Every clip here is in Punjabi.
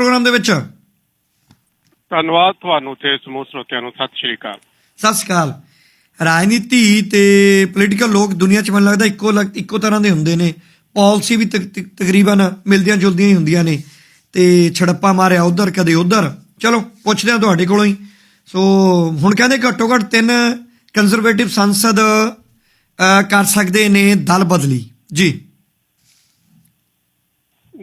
ਪ੍ਰੋਗਰਾਮ ਦੇ ਵਿੱਚ। ਧੰਨਵਾਦ ਤੁਹਾਨੂੰ ਤੇ ਸਮੂਹ ਸਰੋਤਿਆਂ ਨੂੰ। ਸਤਿ ਸ਼੍ਰੀ ਅਕਾਲ। ਸਤਿ ਸ਼੍ਰੀ ਅਕਾਲ। ਰਾਜਨੀਤੀ ਤੇ ਪੋਲੀਟੀਕਲ ਲੋਕ ਦੁਨੀਆ 'ਚ ਮੈਨੂੰ ਲੱਗਦਾ ਇੱਕੋ ਇੱਕੋ ਤਰ੍ਹਾਂ ਦੇ ਹੁੰਦੇ ਨੇ। ਪਾਲਿਸੀ ਵੀ ਤਕ- ਤਕ- ਤਕਰੀਬਨ ਮਿਲਦੀਆਂ ਜੁਲਦੀਆਂ ਹੀ ਹੁੰਦੀਆਂ ਨੇ। ਤੇ ਛੜੱਪਾ ਮਾਰਿਆ ਉਧਰ ਕਦੇ ਉਧਰ। ਚਲੋ ਪੁੱਛਦੇ ਹਾਂ ਤੁਹਾਡੇ ਕੋਲੋਂ ਹੀ। ਸੋ ਹੁਣ ਕਹਿੰਦੇ ਘੱਟੋ ਘੱਟ ਤਿੰਨ ਕੰਜ਼ਰਵੇਟਿਵ ਸੰਸਦ ਕਰ ਸਕਦੇ ਨੇ ਦਲ ਬਦਲੀ। ਜੀ।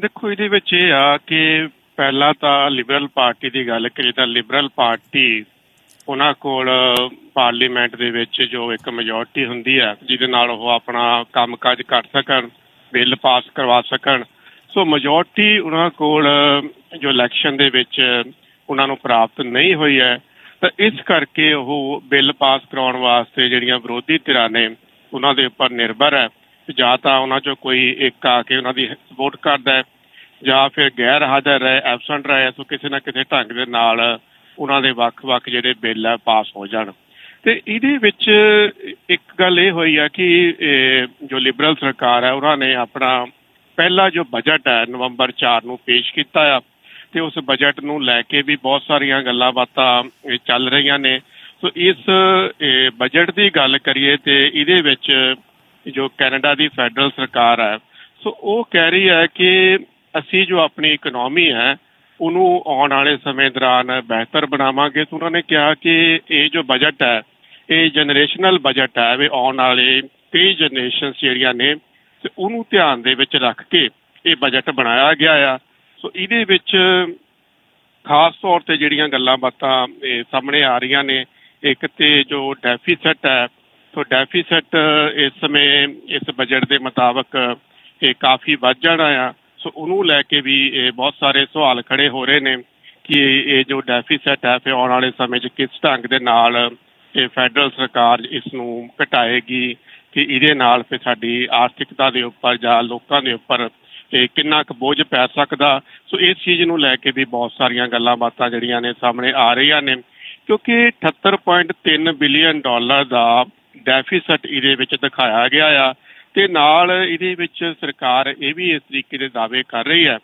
ਦੇਖੋ ਇਹਦੇ ਵਿੱਚ ਇਹ ਆ ਕਿ ਪਹਿਲਾਂ ਤਾਂ ਲਿਬਰਲ ਪਾਰਟੀ ਦੀ ਗੱਲ ਕਰੀਏ ਤਾਂ ਲਿਬਰਲ ਪਾਰਟੀ ਉਹਨਾਂ ਕੋਲ ਪਾਰਲੀਮੈਂਟ ਦੇ ਵਿੱਚ ਜੋ ਇੱਕ ਮੈਜੋਰਟੀ ਹੁੰਦੀ ਹੈ, ਜਿਹਦੇ ਨਾਲ ਉਹ ਆਪਣਾ ਕੰਮਕਾਜ ਕਰ ਸਕਣ, ਬਿੱਲ ਪਾਸ ਕਰਵਾ ਸਕਣ। ਸੋ ਮੈਜੋਰਟੀ ਉਹਨਾਂ ਕੋਲ ਜੋ ਇਲੈਕਸ਼ਨ ਦੇ ਵਿੱਚ ਉਹਨਾਂ ਨੂੰ ਪ੍ਰਾਪਤ ਨਹੀਂ ਹੋਈ ਹੈ, ਤਾਂ ਇਸ ਕਰਕੇ ਉਹ ਬਿੱਲ ਪਾਸ ਕਰਾਉਣ ਵਾਸਤੇ ਜਿਹੜੀਆਂ ਵਿਰੋਧੀ ਧਿਰਾਂ ਨੇ, ਉਹਨਾਂ ਦੇ ਉੱਪਰ ਨਿਰਭਰ ਹੈ। ਜਾਂ ਤਾਂ ਉਹਨਾਂ ਚੋਂ ਕੋਈ ਇੱਕ ਆ ਕੇ ਉਹਨਾਂ ਦੀ ਸਪੋਰਟ ਕਰਦਾ ਹੈ। ਜਾਂ ਫਿਰ ਗੈਰ ਹਾਜ਼ਰ ਰਹੇ ਐਬਸੈਂਟ ਰਹੇ ਸੋ ਕਿਸੇ ਨਾ ਕਿਸੇ ਢੰਗ ਦੇ ਨਾਲ ਉਹਨਾਂ ਦੇ ਵੱਖ-ਵੱਖ ਜਿਹੜੇ ਬਿੱਲ ਆ, ਪਾਸ ਹੋ ਜਾਣ। ਤੇ ਇਹਦੇ ਵਿੱਚ ਇੱਕ ਗੱਲ ਇਹ ਹੋਈ ਆ ਕਿ ਜੋ ਲਿਬਰਲ ਸਰਕਾਰ ਹੈ ਉਹਨਾਂ ਨੇ ਆਪਣਾ ਪਹਿਲਾ ਜੋ ਬਜਟ ਹੈ ਨਵੰਬਰ 4 ਨੂੰ ਪੇਸ਼ ਕੀਤਾ ਆ, ਤੇ ਉਸ ਬਜਟ ਨੂੰ ਲੈ ਕੇ ਵੀ ਬਹੁਤ ਸਾਰੀਆਂ ਗੱਲਾਂ ਬਾਤਾਂ ਚੱਲ ਰਹੀਆਂ ਨੇ। ਸੋ ਇਸ ਬਜਟ ਦੀ ਗੱਲ ਕਰੀਏ ਤੇ ਇਹਦੇ ਵਿੱਚ ਜੋ ਕੈਨੇਡਾ ਦੀ ਫੈਡਰਲ ਸਰਕਾਰ ਹੈ ਸੋ ਉਹ ਕਹਿ ਰਹੀ ਹੈ ਕਿ ਅਸੀਂ ਜੋ ਆਪਣੀ ਇਕਨੋਮੀ ਹੈ, ਉਹਨੂੰ ਆਉਣ ਵਾਲੇ ਸਮੇਂ ਦੌਰਾਨ ਬਿਹਤਰ ਬਣਾਵਾਂਗੇ। ਤਾਂ ਉਹਨਾਂ ਨੇ ਕਿਹਾ ਕਿ ਇਹ ਜੋ ਬਜਟ ਹੈ, ਇਹ ਜਨਰੇਸ਼ਨਲ ਬਜਟ ਹੈ, ਵੀ ਆਉਣ ਵਾਲੇ ਕਈ ਜਨਰੇਸ਼ਨਸ ਜਿਹੜੀਆਂ ਨੇ, ਤੇ ਉਹਨੂੰ ਧਿਆਨ ਦੇ ਵਿੱਚ ਰੱਖ ਕੇ ਇਹ ਬਜਟ ਬਣਾਇਆ ਗਿਆ ਆ। ਸੋ ਇਹਦੇ ਵਿੱਚ ਖਾਸ ਤੌਰ ਤੇ ਜਿਹੜੀਆਂ ਗੱਲਾਂ ਬਾਤਾਂ ਇਹ ਸਾਹਮਣੇ ਆ ਰਹੀਆਂ ਨੇ, ਇੱਕ ਤੇ ਜੋ ਡੈਫੀਸਿਟ ਹੈ, ਸੋ ਡੈਫੀਸਿਟ ਇਸ ਸਮੇਂ ਇਸ ਬਜਟ ਦੇ ਮੁਤਾਬਕ ਇਹ ਕਾਫੀ ਵੱਧ ਜਾਣਾ ਆ। ਸੋ ਉਹਨੂੰ ਲੈ ਕੇ ਵੀ ਇਹ ਬਹੁਤ ਸਾਰੇ ਸਵਾਲ ਖੜੇ ਹੋ ਰਹੇ ਨੇ ਕਿ ਇਹ ਜੋ ਡੈਫੀਸਿਟ ਹੈ, ਫਿਰ ਆਉਣ ਵਾਲੇ ਸਮੇਂ 'ਚ ਕਿਸ ਢੰਗ ਦੇ ਨਾਲ ਇਹ ਫੈਡਰਲ ਸਰਕਾਰ ਇਸ ਨੂੰ ਘਟਾਏਗੀ ਕਿ ਇਹਦੇ ਨਾਲ ਫਿਰ ਸਾਡੀ ਆਰਥਿਕਤਾ ਦੇ ਉੱਪਰ ਜਾਂ ਲੋਕਾਂ ਦੇ ਉੱਪਰ ਇਹ ਕਿੰਨਾ ਕੁ ਬੋਝ ਪੈ ਸਕਦਾ? ਸੋ ਇਸ ਚੀਜ਼ ਨੂੰ ਲੈ ਕੇ ਵੀ ਬਹੁਤ ਸਾਰੀਆਂ ਗੱਲਾਂ ਬਾਤਾਂ ਜਿਹੜੀਆਂ ਨੇ ਸਾਹਮਣੇ ਆ ਰਹੀਆਂ ਨੇ। ਕਿਉਂਕਿ 78.3 ਬਿਲੀਅਨ ਡਾਲਰ ਦਾ ਡੈਫੀਸਿਟ ਇਹਦੇ ਵਿੱਚ ਦਿਖਾਇਆ ਗਿਆ ਆ। ਤੇ ਨਾਲ ਇਹਦੇ ਵਿੱਚ ਸਰਕਾਰ ਇਹ ਵੀ ਇਸ ਤਰੀਕੇ ਦੇ ਦਾਅਵੇ ਕਰ ਰਹੀ ਹੈ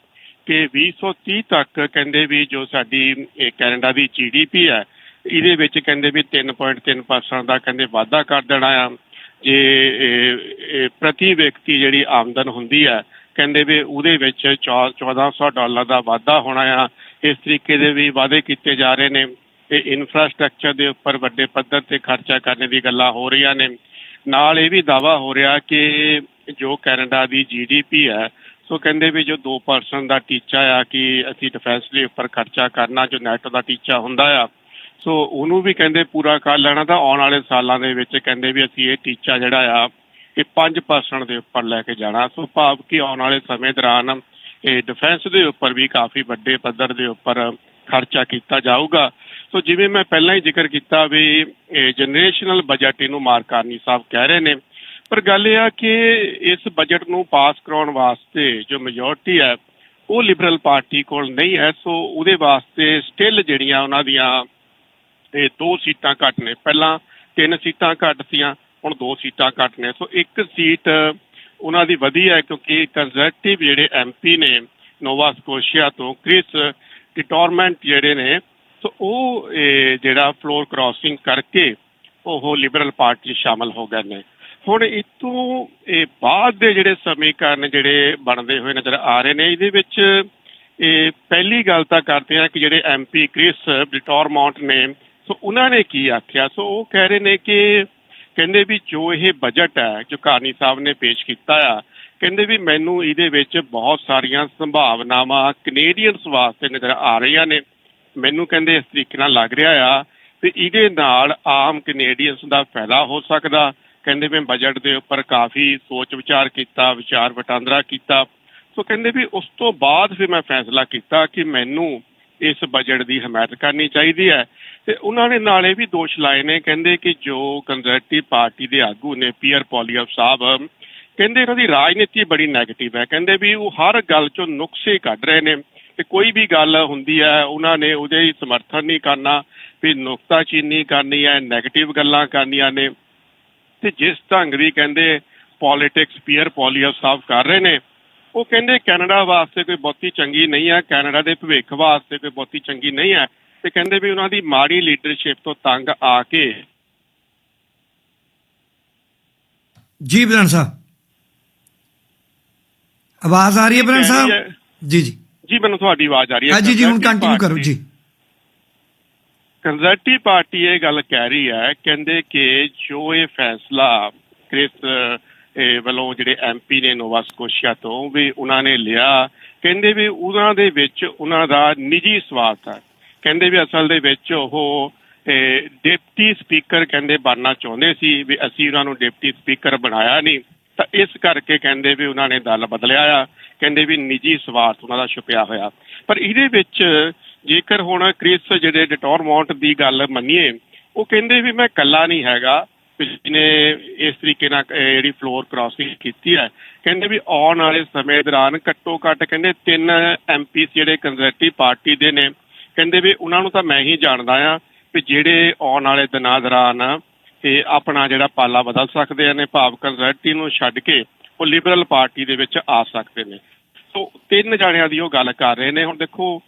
ਕਿ 2030 ਤੱਕ ਕਹਿੰਦੇ ਵੀ ਜੋ ਸਾਡੀ ਕੈਨੇਡਾ ਦੀ ਜੀਡੀਪੀ ਹੈ, ਇਹਦੇ ਵਿੱਚ ਕਹਿੰਦੇ ਵੀ 3.3% ਦਾ ਕਹਿੰਦੇ ਵਾਧਾ ਕਰ ਦੇਣਾ ਆ। ਜੇ ਪ੍ਰਤੀ ਵਿਅਕਤੀ ਜਿਹੜੀ ਆਮਦਨ ਹੁੰਦੀ ਹੈ, ਕਹਿੰਦੇ ਵੀ ਉਹਦੇ ਵਿੱਚ ਚੌ- 1400 ਡਾਲਰ ਦਾ ਵਾਧਾ ਹੋਣਾ ਆ। ਇਸ ਤਰੀਕੇ ਦੇ ਵੀ ਵਾਅਦੇ ਕੀਤੇ ਜਾ ਰਹੇ ਨੇ। ਤੇ ਇਨਫਰਾਸਟ੍ਰਕਚਰ ਦੇ ਉੱਪਰ ਵੱਡੇ ਪੱਧਰ ਤੇ ਖਰਚਾ ਕਰਨ ਦੀ ਗੱਲਾਂ ਹੋ ਰਹੀਆਂ ਨੇ। ਨਾਲ ਇਹ ਵੀ ਦਾਵਾ ਹੋ ਰਿਹਾ ਕਿ ਜੋ ਕੈਨੇਡਾ ਦੀ ਜੀਡੀਪੀ ਹੈ, ਸੋ ਕਹਿੰਦੇ ਵੀ ਜੋ 2% ਦਾ ਟੀਚਾ ਆ ਕਿ ਅਸੀਂ ਡਿਫੈਂਸ ਦੇ ਉੱਪਰ ਖਰਚਾ ਕਰਨਾ, ਜੋ ਨੈਟ ਦਾ ਟੀਚਾ ਹੁੰਦਾ ਆ, ਸੋ ਉਹਨੂੰ ਵੀ ਕਹਿੰਦੇ ਪੂਰਾ ਕਰ ਲੈਣਾ ਤਾਂ ਆਉਣ ਵਾਲੇ ਸਾਲਾਂ ਦੇ ਵਿੱਚ ਕਹਿੰਦੇ ਵੀ ਅਸੀਂ ਇਹ ਟੀਚਾ ਜਿਹੜਾ ਆ, ਇਹ 5% ਦੇ ਉੱਪਰ ਲੈ ਕੇ ਜਾਣਾ, ਸੋ ਭਾਵ ਕਿ ਆਉਣ ਵਾਲੇ ਸਮੇਂ ਦੌਰਾਨ ਇਹ ਡਿਫੈਂਸ ਦੇ ਉੱਪਰ ਵੀ ਕਾਫੀ ਵੱਡੇ ਪੱਧਰ ਦੇ ਉੱਪਰ ਖਰਚਾ ਕੀਤਾ ਜਾਊਗਾ। ਸੋ ਜਿਵੇਂ ਮੈਂ ਪਹਿਲਾਂ ਹੀ ਜ਼ਿਕਰ ਕੀਤਾ ਵੀ ਇਹ ਜਨਰੇਸ਼ਨਲ ਬਜਟ ਇਹਨੂੰ ਮਾਰਕਾਨੀ ਸਾਹਿਬ ਕਹਿ ਰਹੇ ਨੇ, ਪਰ ਗੱਲ ਇਹ ਆ ਕਿ ਇਸ ਬਜਟ ਨੂੰ ਪਾਸ ਕਰਾਉਣ ਵਾਸਤੇ ਜੋ ਮੈਜੋਰਟੀ ਹੈ, ਉਹ ਲਿਬਰਲ ਪਾਰਟੀ ਕੋਲ ਨਹੀਂ ਹੈ, ਸੋ ਉਹਦੇ ਵਾਸਤੇ ਸਟਿਲ ਜਿਹੜੀਆਂ ਉਹਨਾਂ ਦੀਆਂ ਇਹ ਦੋ ਸੀਟਾਂ ਘੱਟ ਨੇ। ਪਹਿਲਾਂ ਤਿੰਨ ਸੀਟਾਂ ਘੱਟ ਸੀਆਂ, ਹੁਣ ਦੋ ਸੀਟਾਂ ਘੱਟ ਨੇ। ਸੋ ਇੱਕ ਸੀਟ ਉਹਨਾਂ ਦੀ ਵਧੀ ਹੈ ਕਿਉਂਕਿ ਕੰਜ਼ਰਵੇਟਿਵ ਜਿਹੜੇ ਐਮਪੀ ਨੇ, ਨੋਵਾ ਸਕੋਸ਼ੀਆ ਤੋਂ, ਕ੍ਰਿਸ ਟਿਟੋਰਮੈਂਟ ਜਿਹੜੇ ਨੇ ਸੋ ਉਹ, ਇਹ ਜਿਹੜਾ ਫਲੋਰ ਕ੍ਰਾਸਿੰਗ ਕਰਕੇ ਉਹ ਲਿਬਰਲ ਪਾਰਟੀ 'ਚ ਸ਼ਾਮਲ ਹੋ ਗਏ ਨੇ। ਹੁਣ ਇਤੋਂ ਇਹ ਬਾਅਦ ਦੇ ਜਿਹੜੇ ਸਮੀਕਰਨ ਜਿਹੜੇ ਬਣਦੇ ਹੋਏ ਨਜ਼ਰ ਆ ਰਹੇ ਨੇ, ਇਹਦੇ ਵਿੱਚ ਇਹ ਪਹਿਲੀ ਗੱਲ ਤਾਂ ਕਰਦੇ ਆ ਕਿ ਜਿਹੜੇ ਐਮਪੀ ਕ੍ਰਿਸ ਡਿਟੋਰਮੌਂਟ ਨੇ, ਸੋ ਉਹਨਾਂ ਨੇ ਕੀ ਆਖਿਆ? ਸੋ ਉਹ ਕਹਿ ਰਹੇ ਨੇ ਕਿ ਕਹਿੰਦੇ ਵੀ ਜੋ ਇਹ ਬਜਟ ਹੈ, ਜੋ ਕਾਰਨੀ ਸਾਹਿਬ ਨੇ ਪੇਸ਼ ਕੀਤਾ ਆ, ਕਹਿੰਦੇ ਵੀ ਮੈਨੂੰ ਇਹਦੇ ਵਿੱਚ ਬਹੁਤ ਸਾਰੀਆਂ ਸੰਭਾਵਨਾਵਾਂ ਕੈਨੇਡੀਅਨਸ ਵਾਸਤੇ ਨਜ਼ਰ ਆ ਰਹੀਆਂ ਨੇ। ਮੈਨੂੰ ਕਹਿੰਦੇ ਇਸ ਤਰੀਕੇ ਨਾਲ ਲੱਗ ਰਿਹਾ ਆ ਤੇ ਇਹਦੇ ਨਾਲ ਆਮ ਕੈਨੇਡੀਅਨਸ ਦਾ ਫਾਇਦਾ ਹੋ ਸਕਦਾ। ਕਹਿੰਦੇ ਵੀ ਬਜਟ ਦੇ ਉੱਪਰ ਕਾਫੀ ਸੋਚ ਵਿਚਾਰ ਕੀਤਾ, ਵਿਚਾਰ ਵਟਾਂਦਰਾ ਕੀਤਾ। ਸੋ ਕਹਿੰਦੇ ਵੀ ਉਸ ਤੋਂ ਬਾਅਦ ਫਿਰ ਮੈਂ ਫੈਸਲਾ ਕੀਤਾ ਕਿ ਮੈਨੂੰ ਇਸ ਬਜਟ ਦੀ ਹਮਾਇਤ ਕਰਨੀ ਚਾਹੀਦੀ ਹੈ। ਤੇ ਉਹਨਾਂ ਨੇ ਨਾਲੇ ਵੀ ਦੋਸ਼ ਲਾਏ ਨੇ। ਕਹਿੰਦੇ ਕਿ ਜੋ ਕੰਜ਼ਰਵੇਟਿਵ ਪਾਰਟੀ ਦੇ ਆਗੂ ਨੇ ਪੀਅਰ ਪੋਲੀਅਫ ਸਾਹਿਬ, ਕਹਿੰਦੇ ਇਹਨਾਂ ਦੀ ਰਾਜਨੀਤੀ ਬੜੀ ਨੈਗੇਟਿਵ ਹੈ। ਕਹਿੰਦੇ ਵੀ ਉਹ ਹਰ ਗੱਲ ਚੋਂ ਨੁਕਸੇ ਕੱਢ ਰਹੇ ਨੇ। ਤੇ ਕੋਈ ਵੀ ਗੱਲ ਹੁੰਦੀ ਹੈ ਉਹਨਾਂ ਨੇ ਉਹਦੇ ਹੀ ਸਮਰਥਨ ਨਹੀਂ ਕਰਨਾ ਵੀ ਨੁਕਤਾਚੀਨੀ ਕਰਨੀ ਹੈ 네ਗੇਟਿਵ ਗੱਲਾਂ ਕਰਨੀਆਂ ਨੇ। ਤੇ ਜਿਸ ਢੰਗ ਦੀ ਕਹਿੰਦੇ ਪੋਲਿਟਿਕਸ ਪੀਅਰ ਪੋਲੀਅਸ ਸਾਹਿਬ ਕਰ ਰਹੇ ਨੇ ਉਹ ਕਹਿੰਦੇ ਕੈਨੇਡਾ ਵਾਸਤੇ ਕੋਈ ਬਹੁਤੀ ਚੰਗੀ ਨਹੀਂ ਹੈ ਕੈਨੇਡਾ ਦੇ ਭਵਿੱਖ ਵਾਸਤੇ ਕੋਈ ਬਹੁਤੀ ਚੰਗੀ ਨਹੀਂ ਹੈ। ਤੇ ਕਹਿੰਦੇ ਵੀ ਉਹਨਾਂ ਦੀ ਮਾੜੀ ਲੀਡਰਸ਼ਿਪ ਤੋਂ ਤੰਗ ਆ ਕੇ ਜੀ ਬ੍ਰਹਣ ਸਾਹਿਬ। ਆਵਾਜ਼ ਆ ਰਹੀ ਹੈ ਬ੍ਰਹਣ ਸਾਹਿਬ? ਜੀ ਜੀ। ਜੀ ਮੈਨੂੰ ਤੁਹਾਡੀ ਆਵਾਜ਼ ਆ ਰਹੀ ਹੈ। ਹਾਂ ਜੀ ਹੁਣ ਕੰਟੀਨਿਊ ਕਰੋ ਜੀ। ਕੰਜ਼ਰਵੇਟਿਵ ਪਾਰਟੀ ਇਹ ਗੱਲ ਕਹਿ ਰਹੀ ਹੈ ਕਹਿੰਦੇ ਕਿ ਜੋ ਇਹ ਫੈਸਲਾ ਕ੍ਰਿਸ ਇਹ ਵੱਲੋਂ ਜਿਹੜੇ ਐਮਪੀ ਨੇ ਨੋਵਾ ਸਕੋਸ਼ੀਆ ਤੋਂ ਵੀ ਉਹਨਾਂ ਨੇ ਲਿਆ ਕਹਿੰਦੇ ਵੀ ਉਹਨਾਂ ਦੇ ਵਿੱਚ ਉਹਨਾਂ ਦਾ ਨਿੱਜੀ ਸਵਾਰਥ ਹੈ। ਕਹਿੰਦੇ ਵੀ ਅਸਲ ਦੇ ਵਿੱਚ ਉਹ ਡਿਪਟੀ ਸਪੀਕਰ ਕਹਿੰਦੇ ਬਣਨਾ ਚਾਹੁੰਦੇ ਸੀ ਵੀ ਅਸੀਂ ਉਹਨਾਂ ਨੂੰ ਡਿਪਟੀ ਸਪੀਕਰ ਬਣਾਇਆ ਨਹੀਂ। ਤਾਂ ਇਸ ਕਰਕੇ ਕਹਿੰਦੇ ਵੀ ਉਹਨਾਂ ਨੇ ਦਲ ਬਦਲਿਆ ਆ, ਕਹਿੰਦੇ ਵੀ ਨਿੱਜੀ ਸਵਾਰਥ ਉਹਨਾਂ ਦਾ ਛੁਪਿਆ ਹੋਇਆ। ਪਰ ਇਹਦੇ ਵਿੱਚ ਜੇਕਰ ਹੁਣ ਕ੍ਰਿਸ ਜਿਹੜੇ ਡਿਟੋਰਮੌਂਟ ਦੀ ਗੱਲ ਮੰਨੀਏ, ਉਹ ਕਹਿੰਦੇ ਵੀ ਮੈਂ ਇਕੱਲਾ ਨਹੀਂ ਹੈਗਾ ਜਿਹਨੇ ਇਸ ਤਰੀਕੇ ਨਾਲ ਜਿਹੜੀ ਫਲੋਰ ਕ੍ਰਾਸਿੰਗ ਕੀਤੀ ਹੈ, ਕਹਿੰਦੇ ਵੀ ਆਉਣ ਵਾਲੇ ਸਮੇਂ ਦੌਰਾਨ ਘੱਟੋ ਘੱਟ ਕਹਿੰਦੇ ਤਿੰਨ ਐਮਪੀ ਜਿਹੜੇ ਕੰਜ਼ਰਵੇਟਿਵ ਪਾਰਟੀ ਦੇ ਨੇ, ਕਹਿੰਦੇ ਵੀ ਉਹਨਾਂ ਨੂੰ ਤਾਂ ਮੈਂ ਹੀ ਜਾਣਦਾ ਆ ਵੀ ਜਿਹੜੇ ਆਉਣ ਵਾਲੇ ਦਿਨਾਂ ਦੌਰਾਨ ਤੇ ਆਪਣਾ ਜਿਹੜਾ ਪਾਲਾ ਬਦਲ ਸਕਦੇ ਨੇ ਭਾਵ ਕੰਜ਼ਰਵੇਟਿਵ ਨੂੰ ਛੱਡ ਕੇ ਉਹ ਲਿਬਰਲ ਪਾਰਟੀ ਦੇ ਵਿੱਚ ਆ ਸਕਦੇ ਨੇ। ਸੋ ਤਿੰਨ ਜਾਣਿਆਂ ਦੀ ਉਹ ਗੱਲ ਕਰ ਰਹੇ ਨੇ। ਹੁਣ ਦੇਖੋ,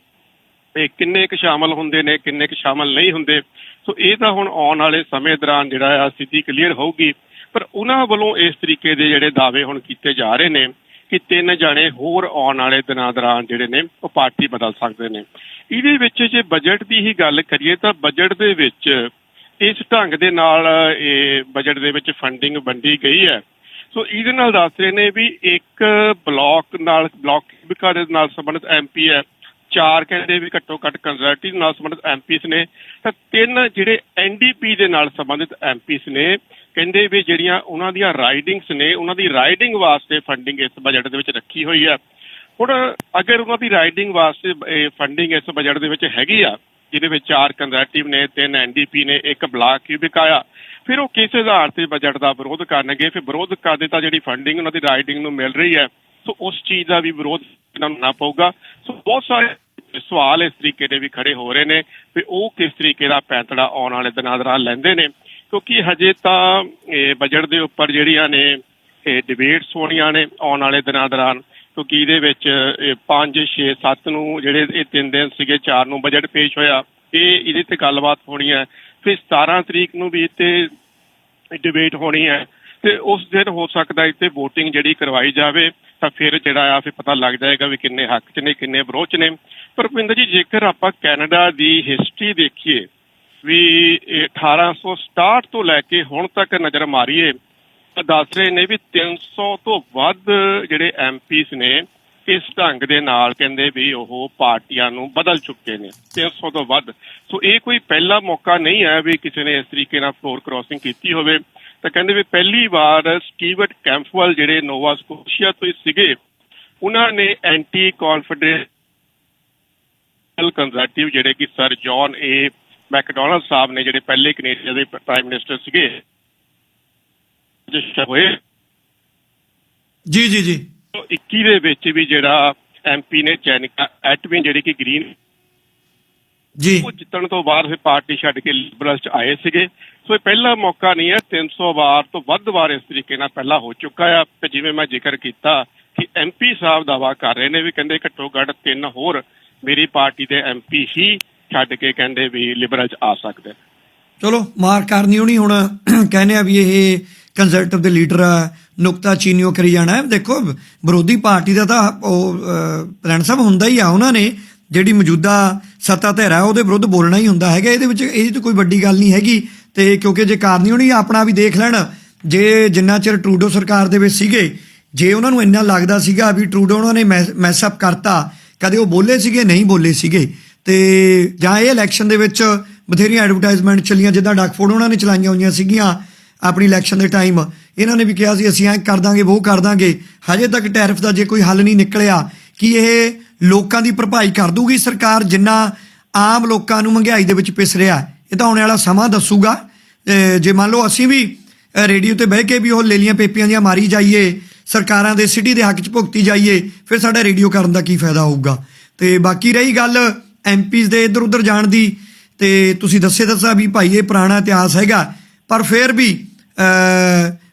ਇਹ ਕਿੰਨੇ ਕੁ ਸ਼ਾਮਲ ਹੁੰਦੇ ਨੇ, ਕਿੰਨੇ ਕੁ ਸ਼ਾਮਲ ਨਹੀਂ ਹੁੰਦੇ। ਸੋ ਇਹ ਤਾਂ ਹੁਣ ਆਉਣ ਵਾਲੇ ਸਮੇਂ ਦੌਰਾਨ ਜਿਹੜਾ ਆ ਸਥਿਤੀ ਕਲੀਅਰ ਹੋਊਗੀ। ਪਰ ਉਹਨਾਂ ਵੱਲੋਂ ਇਸ ਤਰੀਕੇ ਦੇ ਜਿਹੜੇ ਦਾਅਵੇ ਹੁਣ ਕੀਤੇ ਜਾ ਰਹੇ ਨੇ ਕਿ ਤਿੰਨ ਜਾਣੇ ਹੋਰ ਆਉਣ ਵਾਲੇ ਦਿਨਾਂ ਦੌਰਾਨ ਜਿਹੜੇ ਨੇ, ਉਹ ਪਾਰਟੀ ਬਦਲ ਸਕਦੇ ਨੇ। ਇਹਦੇ ਵਿੱਚ ਜੇ ਬਜਟ ਦੀ ਹੀ ਗੱਲ ਕਰੀਏ ਤਾਂ ਬਜਟ ਦੇ ਵਿੱਚ ਇਸ ਢੰਗ ਦੇ ਨਾਲ ਇਹ ਬਜਟ ਦੇ ਵਿੱਚ ਫੰਡਿੰਗ ਵੰਡੀ ਗਈ ਹੈ। ਸੋ ਇਹਦੇ ਨਾਲ ਦੱਸ ਰਹੇ ਨੇ ਵੀ ਇੱਕ ਬਲਾਕ ਨਾਲ ਬਲਾਕ ਵਿਕਾ ਦੇ ਨਾਲ ਸੰਬੰਧਿਤ ਐਮਪੀ ਹੈ। ਚਾਰ ਕਹਿੰਦੇ ਵੀ ਘੱਟੋ ਘੱਟ ਕੰਜ਼ਰਵੇਟਿਵ ਨਾਲ ਸੰਬੰਧਿਤ ਐਮਪੀਸ ਨੇ। ਤਾਂ ਤਿੰਨ ਜਿਹੜੇ ਐਨਡੀਪੀ ਦੇ ਨਾਲ ਸੰਬੰਧਿਤ ਐਮਪੀਸ ਨੇ, ਕਹਿੰਦੇ ਵੀ ਜਿਹੜੀਆਂ ਉਹਨਾਂ ਦੀਆਂ ਰਾਈਡਿੰਗਸ ਨੇ, ਉਹਨਾਂ ਦੀ ਰਾਈਡਿੰਗ ਵਾਸਤੇ ਫੰਡਿੰਗ ਇਸ ਬਜਟ ਦੇ ਵਿੱਚ ਰੱਖੀ ਹੋਈ ਹੈ। ਹੁਣ ਅਗਰ ਉਹਨਾਂ ਦੀ ਰਾਈਡਿੰਗ ਵਾਸਤੇ ਫੰਡਿੰਗ ਇਸ ਬਜਟ ਦੇ ਵਿੱਚ ਹੈਗੀ ਆ ਜਿਹਦੇ ਵਿੱਚ ਚਾਰ ਕੰਜ਼ਰਵੇਟਿਵ ਨੇ, ਤਿੰਨ ਐਨਡੀਪੀ ਨੇ, ਇੱਕ ਬਲਾਕ ਕਿਊਬਿਕ ਆਇਆ ਫਿਰ ਉਹ ਕਿਸ ਆਧਾਰ ਤੇ ਬਜਟ ਦਾ ਵਿਰੋਧ ਕਰਨਗੇ? ਫਿਰ ਵਿਰੋਧ ਕਰਦੇ ਤਾਂ ਜਿਹੜੀ ਫੰਡਿੰਗ ਉਹਨਾਂ ਦੀ ਰਾਈਡਿੰਗ ਨੂੰ ਮਿਲ ਰਹੀ ਹੈ, ਸੋ ਉਸ ਚੀਜ਼ ਦਾ ਵੀ ਵਿਰੋਧ ਇਹਨਾਂ ਨੂੰ ਨਾ ਪਊਗਾ। ਸੋ ਬਹੁਤ ਸਾਰੇ ਸਵਾਲ ਇਸ ਤਰੀਕੇ ਦੇ ਵੀ ਖੜੇ ਹੋ ਰਹੇ ਨੇ ਵੀ ਉਹ ਕਿਸ ਤਰੀਕੇ ਦਾ ਪੈਂਤੜਾ ਆਉਣ ਵਾਲੇ ਦਿਨਾਂ ਦੌਰਾਨ ਲੈਂਦੇ ਨੇ। ਕਿਉਂਕਿ ਹਜੇ ਤਾਂ ਬਜਟ ਦੇ ਉੱਪਰ ਜਿਹੜੀਆਂ ਨੇ, ਇਹ ਡਿਬੇਟਸ ਹੋਣੀਆਂ ਨੇ ਆਉਣ ਵਾਲੇ ਦਿਨਾਂ ਦੌਰਾਨ। ਕਿਉਂਕਿ ਇਹਦੇ ਵਿੱਚ 5 6 7 ਨੂੰ ਜਿਹੜੇ ਇਹ ਤਿੰਨ ਦਿਨ ਸੀਗੇ, ਚਾਰ ਨੂੰ ਬਜਟ ਪੇਸ਼ ਹੋਇਆ। ਇਹ ਇਹਦੇ ਤੇ ਗੱਲਬਾਤ ਹੋਣੀ ਹੈ। ਫਿਰ 17 ਤਰੀਕ ਨੂੰ ਵੀ ਇੱਥੇ ਡਿਬੇਟ ਹੋਣੀ ਹੈ ਤੇ ਉਸ ਦਿਨ ਹੋ ਸਕਦਾ ਇੱਥੇ VOTING ਜਿਹੜੀ ਕਰਵਾਈ ਜਾਵੇ, ਤਾਂ ਫਿਰ ਜਿਹੜਾ ਆ, ਫਿਰ ਪਤਾ ਲੱਗ ਜਾਏਗਾ ਵੀ ਕਿੰਨੇ ਹੱਕ 'ਚ ਨੇ, ਕਿੰਨੇ ਵਿਰੋਧ 'ਚ ਨੇ। ਪਰ ਭੁਪਿੰਦਰ ਜੀ, ਜੇਕਰ ਆਪਾਂ ਕੈਨੇਡਾ ਦੀ ਹਿਸਟਰੀ ਦੇਖੀਏ, ਵੀ ਇਹ 1867 ਤੋਂ ਲੈ ਕੇ ਹੁਣ ਤੱਕ ਨਜ਼ਰ ਮਾਰੀਏ ਦੱਸ ਰਹੇ ਨੇ ਵੀ 300 ਤੋਂ ਵੱਧ ਜਿਹੜੇ ਐਮਪੀਸ ਨੇ, ਇਸ ਢੰਗ ਦੇ ਨਾਲ ਕਹਿੰਦੇ ਵੀ ਉਹ ਪਾਰਟੀਆਂ ਨੂੰ ਬਦਲ ਚੁੱਕੇ ਨੇ 300 ਤੋਂ ਵੱਧ। ਸੋ ਇਹ ਕੋਈ ਪਹਿਲਾ ਮੌਕਾ ਨਹੀਂ ਹੈ ਵੀ ਕਿਸੇ ਨੇ ਇਸ ਤਰੀਕੇ ਨਾਲ ਫਲੋਰ ਕ੍ਰਾਸਿੰਗ ਕੀਤੀ ਹੋਵੇ। ਤਾਂ ਕਹਿੰਦੇ ਵੀ ਪਹਿਲੀ ਵਾਰ ਸਟੀਵਰਟ ਕੈਂਪਵੈਲ ਜਿਹੜੇ ਨੋਵਾ ਸਕੋਸ਼ੀਆ ਤੋਂ ਸੀਗੇ, ਉਹਨਾਂ ਨੇ ਐਂਟੀ ਕੌਨਫੀਡੈਂਸ ਕੰਜ਼ਰਵੇਟਿਵ ਜਿਹੜੇ ਕਿ ਸਰ ਜੌਨ ਏ ਮੈਕਡੋਨਲਡ ਸਾਹਿਬ ਨੇ ਜਿਹੜੇ ਪਹਿਲੇ ਕੈਨੇਡੀਆ ਦੇ ਪ੍ਰਾਈਮ ਮਿਨਿਸਟਰ ਸੀਗੇ ਹੋਏ। ਜੀ ਜੀ ਜੀ। 21 ਦੇ ਵਿੱਚ ਵੀ ਜਿਹੜਾ ਐਮਪੀ ਨੇ ਚੈਨਿਕਾ ਐਟਵਿਨ ਜਿਹੜੀ ਕਿ ਗ੍ਰੀਨ। ਜੀ। ਉਹ ਜਿੱਤਣ ਤੋਂ ਬਾਅਦ ਫਿਰ ਪਾਰਟੀ ਛੱਡ ਕੇ ਲਿਬਰਲ ਚ ਆਏ ਸੀਗੇ। ਸੋ ਇਹ ਪਹਿਲਾ ਮੌਕਾ ਨਹੀਂ ਹੈ। 300 ਵਾਰ ਤੋਂ ਵੱਧ ਵਾਰ ਇਸ ਤਰੀਕੇ ਨਾਲ ਪਹਿਲਾਂ ਹੋ ਚੁੱਕਾ ਆ। ਤੇ ਜਿਵੇਂ ਮੈਂ ਜ਼ਿਕਰ ਕੀਤਾ ਕਿ ਐਮਪੀ ਸਾਹਿਬ ਦਾਵਾ ਕਰ ਰਹੇ ਨੇ ਵੀ ਕਹਿੰਦੇ ਘੱਟੋ ਘੱਟ ਤਿੰਨ ਹੋਰ ਮੇਰੀ ਪਾਰਟੀ ਦੇ ਐਮਪੀ ਹੀ ਛੱਡ ਕੇ ਕਹਿੰਦੇ ਵੀ ਲਿਬਰਲ ਚ ਆ ਸਕਦੇ ਚਲੋ ਮਾਰ ਕਰਨੀ ਹੋਣੀ। ਹੁਣ ਕਹਿੰਦੇ ਆ ਵੀ ਇਹ ਕੰਜ਼ਰਵੇਟਿਵ ਦੇ ਲੀਡਰ ਆ, ਨੁਕਤਾ ਚੀਨੀਓ ਕਰੀ ਜਾਣਾ ਦੇਖੋ, ਵਿਰੋਧੀ ਪਾਰਟੀ ਦਾ ਤਾਂ ਉਹ ਪਲੈਨ ਸਭ ਹੁੰਦਾ ਹੀ ਆ, ਉਹਨਾਂ ਨੇ ਜਿਹੜੀ ਮੌਜੂਦਾ ਸੱਤਾ ਧਿਰ ਉਹਦੇ ਵਿਰੁੱਧ ਬੋਲਣਾ ਹੀ ਹੁੰਦਾ ਹੈਗਾ। ਇਹਦੇ ਵਿੱਚ ਇਹਦੀ ਤਾਂ ਕੋਈ ਵੱਡੀ ਗੱਲ ਨਹੀਂ ਹੈਗੀ ਤੇ ਕਿਉਂਕਿ ਜੇ ਕਾਰਨੀ ਹੋਣੀ, ਆਪਣਾ ਵੀ ਦੇਖ ਲੈਣ। ਜੇ ਜਿੰਨਾ ਚਿਰ ਟਰੂਡੋ ਸਰਕਾਰ ਦੇ ਵਿੱਚ ਸੀਗੇ, ਜੇ ਉਹਨਾਂ ਨੂੰ ਇੰਨਾ ਲੱਗਦਾ ਸੀਗਾ ਵੀ ਟਰੂਡੋ ਉਹਨਾਂ ਨੇ ਮੈਸ ਅਪ ਕਰਤਾ, ਕਦੇ ਉਹ ਬੋਲੇ ਸੀਗੇ, ਨਹੀਂ ਬੋਲੇ ਸੀਗੇ। ਤੇ ਜਾਂ ਇਹ ਇਲੈਕਸ਼ਨ ਦੇ ਵਿੱਚ ਬਥੇਰੀਆਂ ਐਡਵਰਟਾਈਜ਼ਮੈਂਟ ਚੱਲੀਆਂ, ਜਿੱਦਾਂ ਡਕਫੋਰਡ ਉਹਨਾਂ ਨੇ ਚਲਾਈਆਂ ਹੋਈਆਂ ਸੀਗੀਆਂ। ਆਪਣੀ ਇਲੈਕਸ਼ਨ ਦੇ ਟਾਈਮ ਇਹਨਾਂ ਨੇ ਵੀ ਕਿਹਾ ਸੀ, ਅਸੀਂ ਐਂ ਕਰ ਦਾਂਗੇ ਉਹ ਕਰ ਦਾਂਗੇ। ਹਜੇ ਤੱਕ ਟੈਰਿਫ ਦਾ ਜੇ ਕੋਈ ਹੱਲ ਨਹੀਂ ਨਿਕਲਿਆ, ਕਿ ਇਹ ਲੋਕਾਂ ਦੀ ਭਰਪਾਈ ਕਰ ਦੂਗੀ ਸਰਕਾਰ ਜਿੰਨਾ ਆਮ ਲੋਕਾਂ ਨੂੰ ਮਹਿੰਗਾਈ ਦੇ ਵਿੱਚ ਪਿਸ ਰਿਹਾ? ਇਹ ਤਾਂ ਆਉਣ ਵਾਲਾ ਸਮਾਂ ਦੱਸੂਗਾ। ਜੇ ਮੰਨ ਲਓ ਅਸੀਂ ਵੀ ਰੇਡੀਓ ਤੇ ਬਹਿ ਕੇ ਵੀ ਉਹ ਲੇਲੀਆਂ ਪੇਪੀਆਂ ਦੀਆਂ ਮਾਰੀ ਜਾਈਏ, ਸਰਕਾਰਾਂ ਦੇ ਸਿਟੀ ਦੇ ਹੱਕ 'ਚ ਭੁਗਤੀ ਜਾਈਏ, ਫਿਰ ਸਾਡਾ ਰੇਡੀਓ ਕਰਨ ਦਾ ਕੀ ਫਾਇਦਾ ਹੋਊਗਾ? ਤੇ ਬਾਕੀ ਰਹੀ ਗੱਲ ਐਮਪੀਜ਼ ਦੇ ਇੱਧਰ ਉੱਧਰ ਜਾਣ ਦੀ, ਤੇ ਤੁਸੀਂ ਦੱਸੇ ਦੱਸਾ ਵੀ ਭਾਈ ਇਹ ਪੁਰਾਣਾ ਇਤਿਹਾਸ ਹੈਗਾ, ਪਰ ਫਿਰ ਵੀ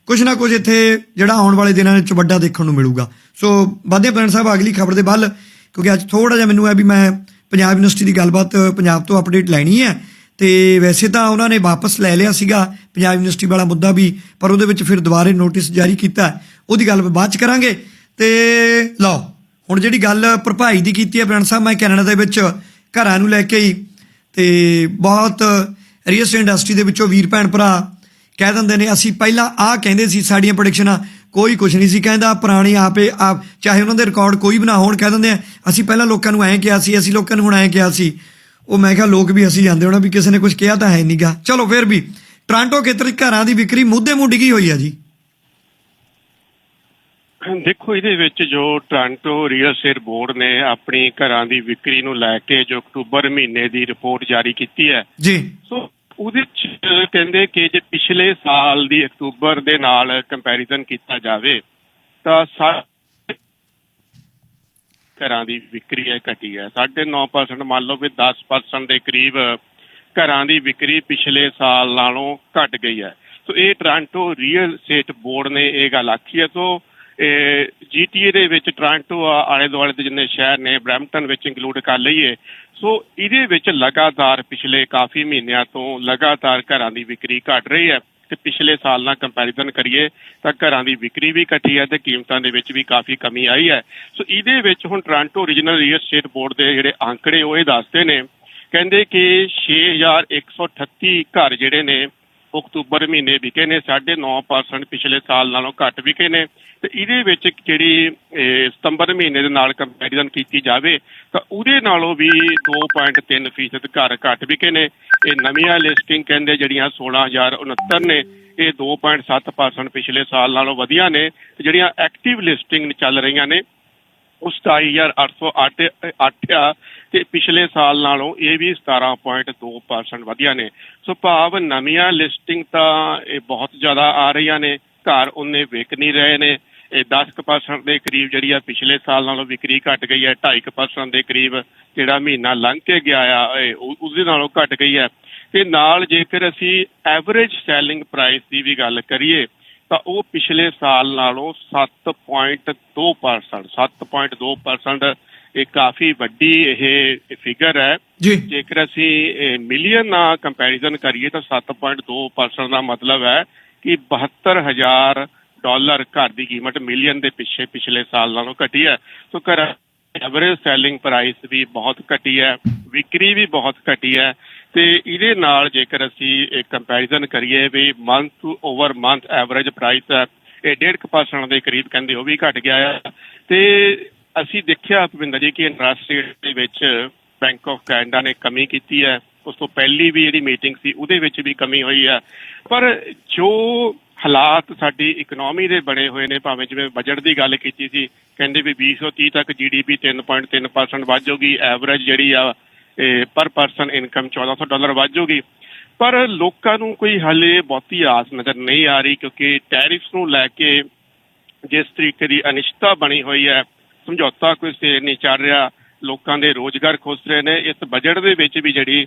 ਕੁਝ ਨਾ ਕੁਝ ਇੱਥੇ ਜਿਹੜਾ ਆਉਣ ਵਾਲੇ ਦਿਨਾਂ ਵਿੱਚ ਵੱਡਾ ਦੇਖਣ ਨੂੰ ਮਿਲੂਗਾ। ਸੋ ਵਾਧੇ ਬ੍ਰਾਂਡ ਸਾਹਿਬ, ਅਗਲੀ ਖਬਰ ਦੇ ਵੱਲ, ਕਿਉਂਕਿ ਅੱਜ ਥੋੜਾ ਜਿਹਾ ਮੈਨੂੰ ਹੈ ਵੀ ਮੈਂ ਪੰਜਾਬ ਯੂਨੀਵਰਸਿਟੀ ਦੀ ਗੱਲਬਾਤ ਪੰਜਾਬ ਤੋਂ ਅਪਡੇਟ ਲੈਣੀ ਹੈ। ਤੇ ਵੈਸੇ ਤਾਂ ਉਹਨਾਂ ਨੇ ਵਾਪਸ ਲੈ ਲਿਆ ਸੀਗਾ, ਪੰਜਾਬ ਯੂਨੀਵਰਸਿਟੀ ਵਾਲਾ ਮੁੱਦਾ ਵੀ, ਪਰ ਉਹਦੇ ਵਿੱਚ ਫਿਰ ਦੁਬਾਰੇ ਨੋਟਿਸ ਜਾਰੀ ਕੀਤਾ। ਉਹਦੀ ਗੱਲ ਬਾਅਦ ਚ ਕਰਾਂਗੇ। ਤੇ ਲਓ, ਹੁਣ ਜਿਹੜੀ ਗੱਲ ਭਰਪਾਈ ਦੀ ਕੀਤੀ ਹੈ ਬ੍ਰਾਂਡ ਸਾਹਿਬ, ਮੈਂ ਕੈਨੇਡਾ ਦੇ ਵਿੱਚ ਘਰਾਂ ਨੂੰ ਲੈ ਕੇ ਹੀ ਤੇ ਬਹੁਤ ਰੀਅਲ ਇੰਡਸਟਰੀ ਦੇ ਵਿੱਚੋਂ ਵੀਰ ਭੈਣ ਭਰਾ ਕਹਿ ਦਿੰਦੇ ਨੇ ਅਸੀਂ ਪਹਿਲਾਂ ਆਹ ਕਹਿੰਦੇ ਸੀ ਸਾਡੀਆਂ ਪ੍ਰੈਡਿਕਸ਼ਨਾਂ ਕੋਈ ਕੁਝ ਨਹੀਂ ਸੀ ਕਹਿੰਦਾ ਪੁਰਾਣੀ ਆਪੇ ਆਪ ਚਾਹੇ ਉਹਨਾਂ ਦੇ ਰਿਕਾਰਡ ਕੋਈ ਵੀ ਨਾ ਹੋਣ ਕਹਿ ਦਿੰਦੇ ਆ ਅਸੀਂ ਪਹਿਲਾਂ ਲੋਕਾਂ ਨੂੰ ਐਂ ਕਿਹਾ ਸੀ ਅਸੀਂ ਲੋਕਾਂ ਨੂੰ ਹੁਣ ਐਂ ਕਿਹਾ ਸੀ। ਉਹ ਮੈਂ ਕਿਹਾ ਲੋਕ ਵੀ ਅਸੀਂ ਜਾਂਦੇ ਹੋਣਾ ਵੀ ਕਿਸੇ ਨੇ ਕੁਝ ਕਿਹਾ ਤਾਂ ਹੈ ਨਹੀਂਗਾ ਚਲੋ ਫਿਰ ਵੀ ਟ੍ਰਾਂਟੋ ਖੇਤਰ ਘਰਾਂ ਦੀ ਵਿਕਰੀ ਮੁੱਦੇ ਮੁੱਢ ਗਈ ਹੋਈ ਆ ਜੀ? ਦੇਖੋ ਇਹਦੇ ਵਿੱਚ ਜੋ ਟ੍ਰਾਂਟੋ ਰੀਅਲ ਏਸਟੇਟ ਬੋਰਡ ਨੇ ਆਪਣੀ ਘਰਾਂ ਦੀ ਵਿਕਰੀ ਨੂੰ ਲੈ ਕੇ ਜੋ ਅਕਤੂਬਰ ਮਹੀਨੇ ਦੀ ਰਿਪੋਰਟ ਜਾਰੀ ਕੀਤੀ ਹੈ ਜੀ। ਸੋ ਉਹਦੇ ਚ ਕਹਿੰਦੇ ਕਿ ਜੇ ਪਿਛਲੇ ਸਾਲ ਦੀ ਅਕਤੂਬਰ ਦੇ ਨਾਲ ਕੰਪੈਰੀਜ਼ਨ ਕੀਤਾ ਜਾਵੇ, ਤਾਂ ਘਰਾਂ ਦੀ ਵਿਕਰੀ ਹੈ ਘਟੀ ਹੈ। 9.5% ਮੰਨ ਲਓ ਵੀ 10% ਦੇ ਕਰੀਬ ਘਰਾਂ ਦੀ ਵਿਕਰੀ ਪਿਛਲੇ ਸਾਲ ਨਾਲੋਂ ਘਟ ਗਈ ਹੈ। ਸੋ ਇਹ ਟ੍ਰਾਂਟੋ ਰੀਅਲ ਏਸਟੇਟ ਬੋਰਡ ਨੇ ਇਹ ਗੱਲ ਆਖੀ ਹੈ। ਸੋ ਜੀਟੀਏ ਦੇ ਵਿੱਚ ਟ੍ਰਾਂਟੋ ਆਲੇ ਦੁਆਲੇ ਦੇ ਜਿੰਨੇ ਸ਼ਹਿਰ ਨੇ ਬ੍ਰੈਂਪਟਨ ਵਿੱਚ ਇੰਕਲੂਡ ਕਰ ਲਈਏ। ਸੋ ਇਹਦੇ ਵਿੱਚ ਲਗਾਤਾਰ ਪਿਛਲੇ ਕਾਫੀ ਮਹੀਨਿਆਂ ਤੋਂ ਲਗਾਤਾਰ ਘਰਾਂ ਦੀ ਵਿਕਰੀ ਘਟ ਰਹੀ ਹੈ ਤੇ ਪਿਛਲੇ ਸਾਲ ਨਾਲ ਕੰਪੈਰੀਜ਼ਨ ਕਰੀਏ ਤਾਂ ਘਰਾਂ ਦੀ ਵਿਕਰੀ ਵੀ ਘਟੀ ਹੈ ਤੇ ਕੀਮਤਾਂ ਦੇ ਵਿੱਚ ਵੀ ਕਾਫੀ ਕਮੀ ਆਈ ਹੈ। ਸੋ ਇਹਦੇ ਵਿੱਚ ਹੁਣ Toronto regional real estate board ਦੇ ਜਿਹੜੇ ਅੰਕੜੇ ਉਹ ਇਹ ਦੱਸਦੇ ਨੇ, ਕਹਿੰਦੇ ਕਿ 6138 ਘਰ ਜਿਹੜੇ ਨੇ ਅਕਤੂਬਰ ਮਹੀਨੇ ਵਿਕੇ ਨੇ 9.5% ਪਿਛਲੇ ਸਾਲ ਨਾਲੋਂ ਘੱਟ ਵਿਕੇ ਨੇ। ਤੇ ਇਹਦੇ ਵਿੱਚ ਜਿਹੜੀ ਸਤੰਬਰ ਮਹੀਨੇ ਦੇ ਨਾਲ ਕੰਪੈਰੀਜ਼ਨ ਕੀਤੀ ਜਾਵੇ, ਤਾਂ ਉਹਦੇ ਨਾਲੋਂ ਵੀ 2.3% ਫੀਸਦ ਘਰ ਘੱਟ ਵਿਕੇ ਨੇ। ਇਹ ਨਵੀਆਂ ਲਿਸਟਿੰਗ ਕਹਿੰਦੇ ਜਿਹੜੀਆਂ 16069 ਨੇ, ਇਹ 2.7% ਪਿਛਲੇ ਸਾਲ ਨਾਲੋਂ ਵਧੀਆ ਨੇ। ਤੇ ਜਿਹੜੀਆਂ ਐਕਟਿਵ ਲਿਸਟਿੰਗ ਚੱਲ ਰਹੀਆਂ ਨੇ ਉਹ 27808 ਅੱਠ ਆ ਤੇ ਪਿਛਲੇ ਸਾਲ ਨਾਲੋਂ ਇਹ ਵੀ 17.2% ਵਧਿਆ ਨੇ। ਸੋ ਭਾਵ ਨਵੀਆਂ ਲਿਸਟਿੰਗ ਤਾਂ ਇਹ ਬਹੁਤ ਜ਼ਿਆਦਾ ਆ ਰਹੀਆਂ ਨੇ। ਘਰ ਉਹਨੇ ਵਿਕ ਨਹੀਂ ਰਹੇ ਨੇ। ਇਹ 10% ਦੇ ਕਰੀਬ ਜਿਹੜੀ ਆ ਪਿਛਲੇ ਸਾਲ ਨਾਲੋਂ ਵਿਕਰੀ ਘਟ ਗਈ ਹੈ। 2.5% ਦੇ ਕਰੀਬ ਜਿਹੜਾ ਮਹੀਨਾ ਲੰਘ ਕੇ ਗਿਆ ਆ, ਇਹ ਉਹ- ਉਹਦੇ ਨਾਲੋਂ ਘਟ ਗਈ ਹੈ। ਤੇ ਨਾਲ ਜੇਕਰ ਅਸੀਂ ਐਵਰੇਜ ਸੈਲਿੰਗ ਪ੍ਰਾਈਸ ਦੀ ਵੀ ਗੱਲ ਕਰੀਏ ਤਾਂ ਉਹ ਪਿਛਲੇ ਸਾਲ ਨਾਲੋਂ 7.2% 7.2% ਇਹ ਕਾਫੀ ਵੱਡੀ ਇਹ ਫਿਗਰ ਹੈ। ਜੇਕਰ ਅਸੀਂ ਮਿਲੀਅਨ ਨਾਲ ਕੰਪੈਰੀਜ਼ਨ ਕਰੀਏ ਤਾਂ 7.2% ਦਾ ਮਤਲਬ ਹੈ ਕਿ 72000 ਡਾਲਰ ਘਰ ਦੀ ਕੀਮਤ ਮਿਲੀਅਨ ਦੇ ਪਿੱਛੇ ਪਿਛਲੇ ਸਾਲ ਨਾਲੋਂ ਘਟੀ ਹੈ। ਸੋ ਘਰ ਐਵਰੇਜ ਸੈਲਿੰਗ ਪ੍ਰਾਈਸ ਵੀ ਬਹੁਤ ਘਟੀ ਹੈ ਵਿਕਰੀ ਵੀ ਬਹੁਤ ਘਟੀ ਹੈ। ਤੇ ਇਹਦੇ ਨਾਲ ਜੇਕਰ ਅਸੀਂ ਇੱਕ ਕੰਪੈਰੀਜ਼ਨ ਕਰੀਏ ਵੀ month to over month average price ਹੈ, ਇਹ 1.5% ਦੇ ਕਰੀਬ ਕਹਿੰਦੇ ਉਹ ਵੀ ਘਟ ਗਿਆ ਆ। ਤੇ ਅਸੀਂ ਦੇਖਿਆ ਭਵਿੰਦਰ ਜੀ ਕਿ ਇੰਟਰਸਟ ਰੇਟ ਦੇ ਵਿੱਚ ਬੈਂਕ ਆਫ ਕੈਨੇਡਾ ਨੇ ਕਮੀ ਕੀਤੀ ਹੈ। ਉਸ ਤੋਂ ਪਹਿਲੀ ਵੀ ਜਿਹੜੀ ਮੀਟਿੰਗ ਸੀ, ਉਹਦੇ ਵਿੱਚ ਵੀ ਕਮੀ ਹੋਈ ਆ ਪਰ ਜੋ ਹਾਲਾਤ ਸਾਡੀ ਇਕਨੋਮੀ ਦੇ ਬਣੇ ਹੋਏ ਨੇ, ਭਾਵੇਂ ਜਿਵੇਂ ਬਜਟ ਦੀ ਗੱਲ ਕੀਤੀ ਸੀ, ਕਹਿੰਦੇ ਵੀ 2030 ਤੱਕ ਜੀਡੀਪੀ 3.3% ਵੱਧ ਜਾਊਗੀ। ਐਵਰੇਜ ਜਿਹੜੀ ਆ ਪਰ ਪਰਸਨ ਇਨਕਮ 1400 ਡਾਲਰ ਵੱਧ ਜਾਊਗੀ। ਪਰ ਲੋਕਾਂ ਨੂੰ ਕੋਈ ਹਲੇ ਬਹੁਤੀ ਆਸ ਨਜ਼ਰ ਨਹੀਂ ਆ ਰਹੀ ਕਿਉਂਕਿ ਟੈਰਿਫਸ ਨੂੰ ਲੈ ਕੇ ਜਿਸ ਤਰੀਕੇ ਦੀ ਅਨਿਸ਼ਚਿਤਤਾ ਬਣੀ ਹੋਈ ਹੈ, ਸਮਝੌਤਾ ਕੋਈ ਸਿਰ ਨਹੀਂ ਚੱਲ ਰਿਹਾ, ਲੋਕਾਂ ਦੇ ਰੋਜ਼ਗਾਰ ਖੁੱਸ ਰਹੇ ਨੇ। ਇਸ ਬਜਟ ਦੇ ਵਿੱਚ ਵੀ ਜਿਹੜੀ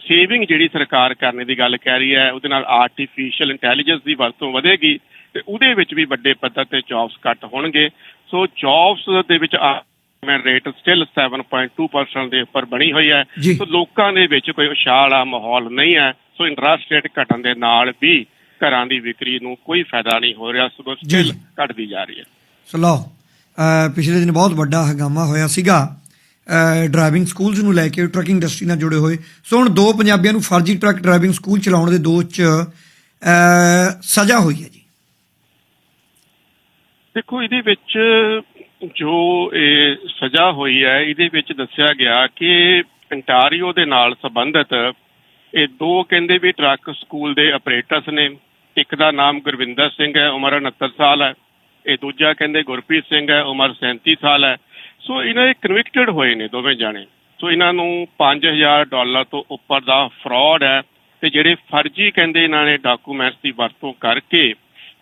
ਸੇਵਿੰਗ ਜਿਹੜੀ ਸਰਕਾਰ ਕਰਨ ਦੀ ਗੱਲ ਕਹਿ ਰਹੀ ਹੈ, ਉਹਦੇ ਨਾਲ ਆਰਟੀਫੀਸ਼ੀਅਲ ਇੰਟੈਲੀਜੈਂਸ ਦੀ ਵਰਤੋਂ ਵਧੇਗੀ ਤੇ ਉਹਦੇ ਵਿੱਚ ਵੀ ਵੱਡੇ ਪੱਧਰ ਤੇ ਜੌਬਸ ਘੱਟ ਹੋਣਗੇ। ਸੋ ਜੌਬਸ ਦੇ ਵਿੱਚ ਮੈਂ ਰੇਟ ਸਟਿਲ 7.2% ਦੇ ਉੱਪਰ ਬਣੀ ਹੋਈ ਹੈ। ਜੀ। ਸੋ ਲੋਕਾਂ ਦੇ ਵਿੱਚ ਕੋਈ ਉਛਾਲ ਆ ਮਾਹੌਲ ਨਹੀਂ ਹੈ। ਸੋ ਇੰਟਰਸਟ ਰੇਟ ਘਟਣ ਦੇ ਨਾਲ ਵੀ ਘਰਾਂ ਦੀ ਵਿਕਰੀ ਨੂੰ ਕੋਈ ਫਾਇਦਾ ਨਹੀਂ ਹੋ ਰਿਹਾ। ਸਗੋਂ ਜੀ। ਸਟਿਲ ਘਟਦੀ ਜਾ ਰਹੀ ਹੈ। ਸੋ ਲਓ ਅਹ ਪਿਛਲੇ ਦਿਨ ਬਹੁਤ ਵੱਡਾ ਹੰਗਾਮਾ ਹੋਇਆ ਸੀਗਾ। ਡਰਾਈਵਿੰਗ ਸਕੂਲਸ ਨੂੰ ਲੈ ਕੇ ਟਰੱਕਿੰਗ ਇੰਡਸਟਰੀ ਨਾਲ ਜੁੜੇ ਹੋਏ। ਸੋ ਹੁਣ ਦੋ ਪੰਜਾਬੀਆਂ ਨੂੰ ਫਰਜ਼ੀ ਟਰੱਕ ਡਰਾਈਵਿੰਗ ਸਕੂਲ ਚਲਾਉਣ ਦੇ ਦੋਸ਼ 'ਚ ਅਹ, ਸਜ਼ਾ ਹੋਈ ਹੈ ਜੀ। ਦੇਖੋ ਇਹਦੇ ਵਿੱਚ ਜੋ ਇਹ ਸਜ਼ਾ ਹੋਈ ਹੈ, ਇਹਦੇ ਵਿੱਚ ਦੱਸਿਆ ਗਿਆ ਕਿ ਅੰਟਾਰੀਓ ਦੇ ਨਾਲ ਸੰਬੰਧਿਤ ਇਹ ਦੋ ਕਹਿੰਦੇ ਵੀ ਟਰੱਕ ਸਕੂਲ ਦੇ ਆਪਰੇਟਰਸ ਨੇ। ਇੱਕ ਦਾ ਨਾਮ ਗੁਰਵਿੰਦਰ ਸਿੰਘ ਹੈ, ਉਮਰ 69 ਸਾਲ ਹੈ। ਇਹ ਦੂਜਾ ਕਹਿੰਦੇ ਗੁਰਪ੍ਰੀਤ ਸਿੰਘ ਹੈ, ਉਮਰ 37 ਸਾਲ ਹੈ। ਸੋ ਇਹਨਾਂ ਦੇ ਕਨਵਿਕਟਡ ਹੋਏ ਨੇ ਦੋਵੇਂ ਜਾਣੇ। ਸੋ ਇਹਨਾਂ ਨੂੰ 5000 ਡਾਲਰ ਤੋਂ ਉੱਪਰ ਦਾ ਫਰਾਡ ਹੈ ਤੇ ਜਿਹੜੇ ਫਰਜ਼ੀ ਕਹਿੰਦੇ ਇਹਨਾਂ ਨੇ ਡਾਕੂਮੈਂਟਸ ਦੀ ਵਰਤੋਂ ਕਰਕੇ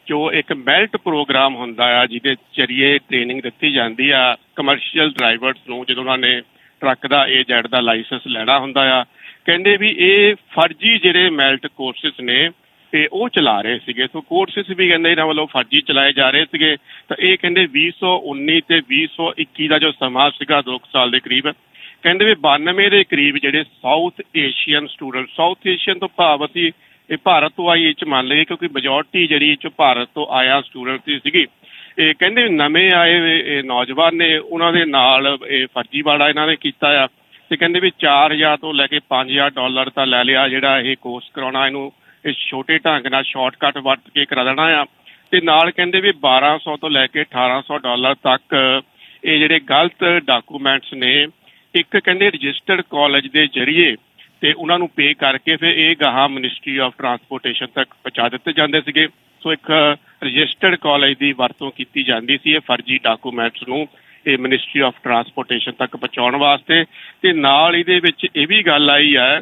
ਜੋ ਇੱਕ ਮੈਲਟ ਪ੍ਰੋਗਰਾਮ ਹੁੰਦਾ ਆ, ਜਿਹਦੇ ਜ਼ਰੀਏ ਟ੍ਰੇਨਿੰਗ ਦਿੱਤੀ ਜਾਂਦੀ ਆ ਕਮਰਸ਼ੀਅਲ ਡਰਾਈਵਰਸ ਨੂੰ, ਜਦੋਂ ਉਹਨਾਂ ਨੇ ਟਰੱਕ ਦਾ ਏਜੈਡ ਦਾ ਲਾਇਸੈਂਸ ਲੈਣਾ ਹੁੰਦਾ ਆ। ਕਹਿੰਦੇ ਵੀ ਇਹ ਫਰਜ਼ੀ ਜਿਹੜੇ ਮੈਲਟ ਕੋਰਸਸ ਨੇ, ਤੇ ਉਹ ਚਲਾ ਰਹੇ ਸੀਗੇ। ਸੋ ਕੋਰਸਸ ਵੀ ਕਹਿੰਦੇ ਇਹਨਾਂ ਵੱਲੋਂ ਫਰਜ਼ੀ ਚਲਾਏ ਜਾ ਰਹੇ ਸੀਗੇ। ਤਾਂ ਇਹ ਕਹਿੰਦੇ 2019 ਤੇ 2021 ਦਾ ਜੋ ਸਮਾਂ ਸੀਗਾ 2 ਸਾਲ ਦੇ ਕਰੀਬ, ਕਹਿੰਦੇ ਵੀ 92 ਦੇ ਕਰੀਬ ਜਿਹੜੇ South Asian student South Asian ਤੋਂ ਭਾਵ ਅਸੀਂ ਇਹ ਭਾਰਤ ਤੋਂ ਆਈ ਇਹ ਚ ਮੰਨ ਲਈਏ ਕਿਉਂਕਿ ਮੈਜੋਰਟੀ ਜਿਹੜੀ ਇਹ ਚ ਭਾਰਤ ਤੋਂ ਆਇਆ ਸਟੂਡੈਂਟ ਸੀ ਸੀਗੀ। ਇਹ ਕਹਿੰਦੇ ਨਵੇਂ ਆਏ ਇਹ ਨੌਜਵਾਨ ਨੇ, ਉਹਨਾਂ ਦੇ ਨਾਲ ਇਹ ਫਰਜ਼ੀਵਾੜਾ ਇਹਨਾਂ ਨੇ ਕੀਤਾ ਆ ਤੇ ਕਹਿੰਦੇ ਵੀ 4000 ਤੋਂ ਲੈ ਕੇ 5000 ਡਾਲਰ ਤਾਂ ਲੈ ਲਿਆ ਜਿਹੜਾ ਇਹ ਕੋਰਸ ਕਰਾਉਣਾ, ਇਹਨੂੰ ਇਹ ਛੋਟੇ ਢੰਗ ਨਾਲ ਸ਼ਾਰਟਕਟ ਵਰਤ ਕੇ ਕਰਾ ਦੇਣਾ ਆ। ਤੇ ਨਾਲ ਕਹਿੰਦੇ ਵੀ 1200 ਤੋਂ ਲੈ ਕੇ 1800 ਡਾਲਰ ਤੱਕ ਇਹ ਜਿਹੜੇ ਗਲਤ ਡਾਕੂਮੈਂਟਸ ਨੇ, ਇੱਕ ਕਹਿੰਦੇ ਰਜਿਸਟਰਡ ਕਾਲਜ ਦੇ ਜ਼ਰੀਏ ਤੇ ਉਹਨਾਂ ਨੂੰ ਪੇ ਕਰਕੇ ਫਿਰ ਇਹ ਗਾਹਾਂ ਮਿਨਿਸਟਰੀ ਆਫ ਟਰਾਂਸਪੋਰਟੇਸ਼ਨ ਤੱਕ ਪਹੁੰਚਾ ਦਿੱਤੇ ਜਾਂਦੇ ਸੀਗੇ। ਸੋ ਇੱਕ ਰਜਿਸਟਰਡ ਕਾਲਜ ਦੀ ਵਰਤੋਂ ਕੀਤੀ ਜਾਂਦੀ ਸੀ ਇਹ ਫਰਜ਼ੀ ਡਾਕੂਮੈਂਟਸ ਨੂੰ ਇਹ ਮਿਨਿਸਟਰੀ ਆਫ ਟਰਾਂਸਪੋਰਟੇਸ਼ਨ ਤੱਕ ਪਹੁੰਚਾਉਣ ਵਾਸਤੇ। ਤੇ ਨਾਲ ਇਹਦੇ ਵਿੱਚ ਇਹ ਵੀ ਗੱਲ ਆਈ ਹੈ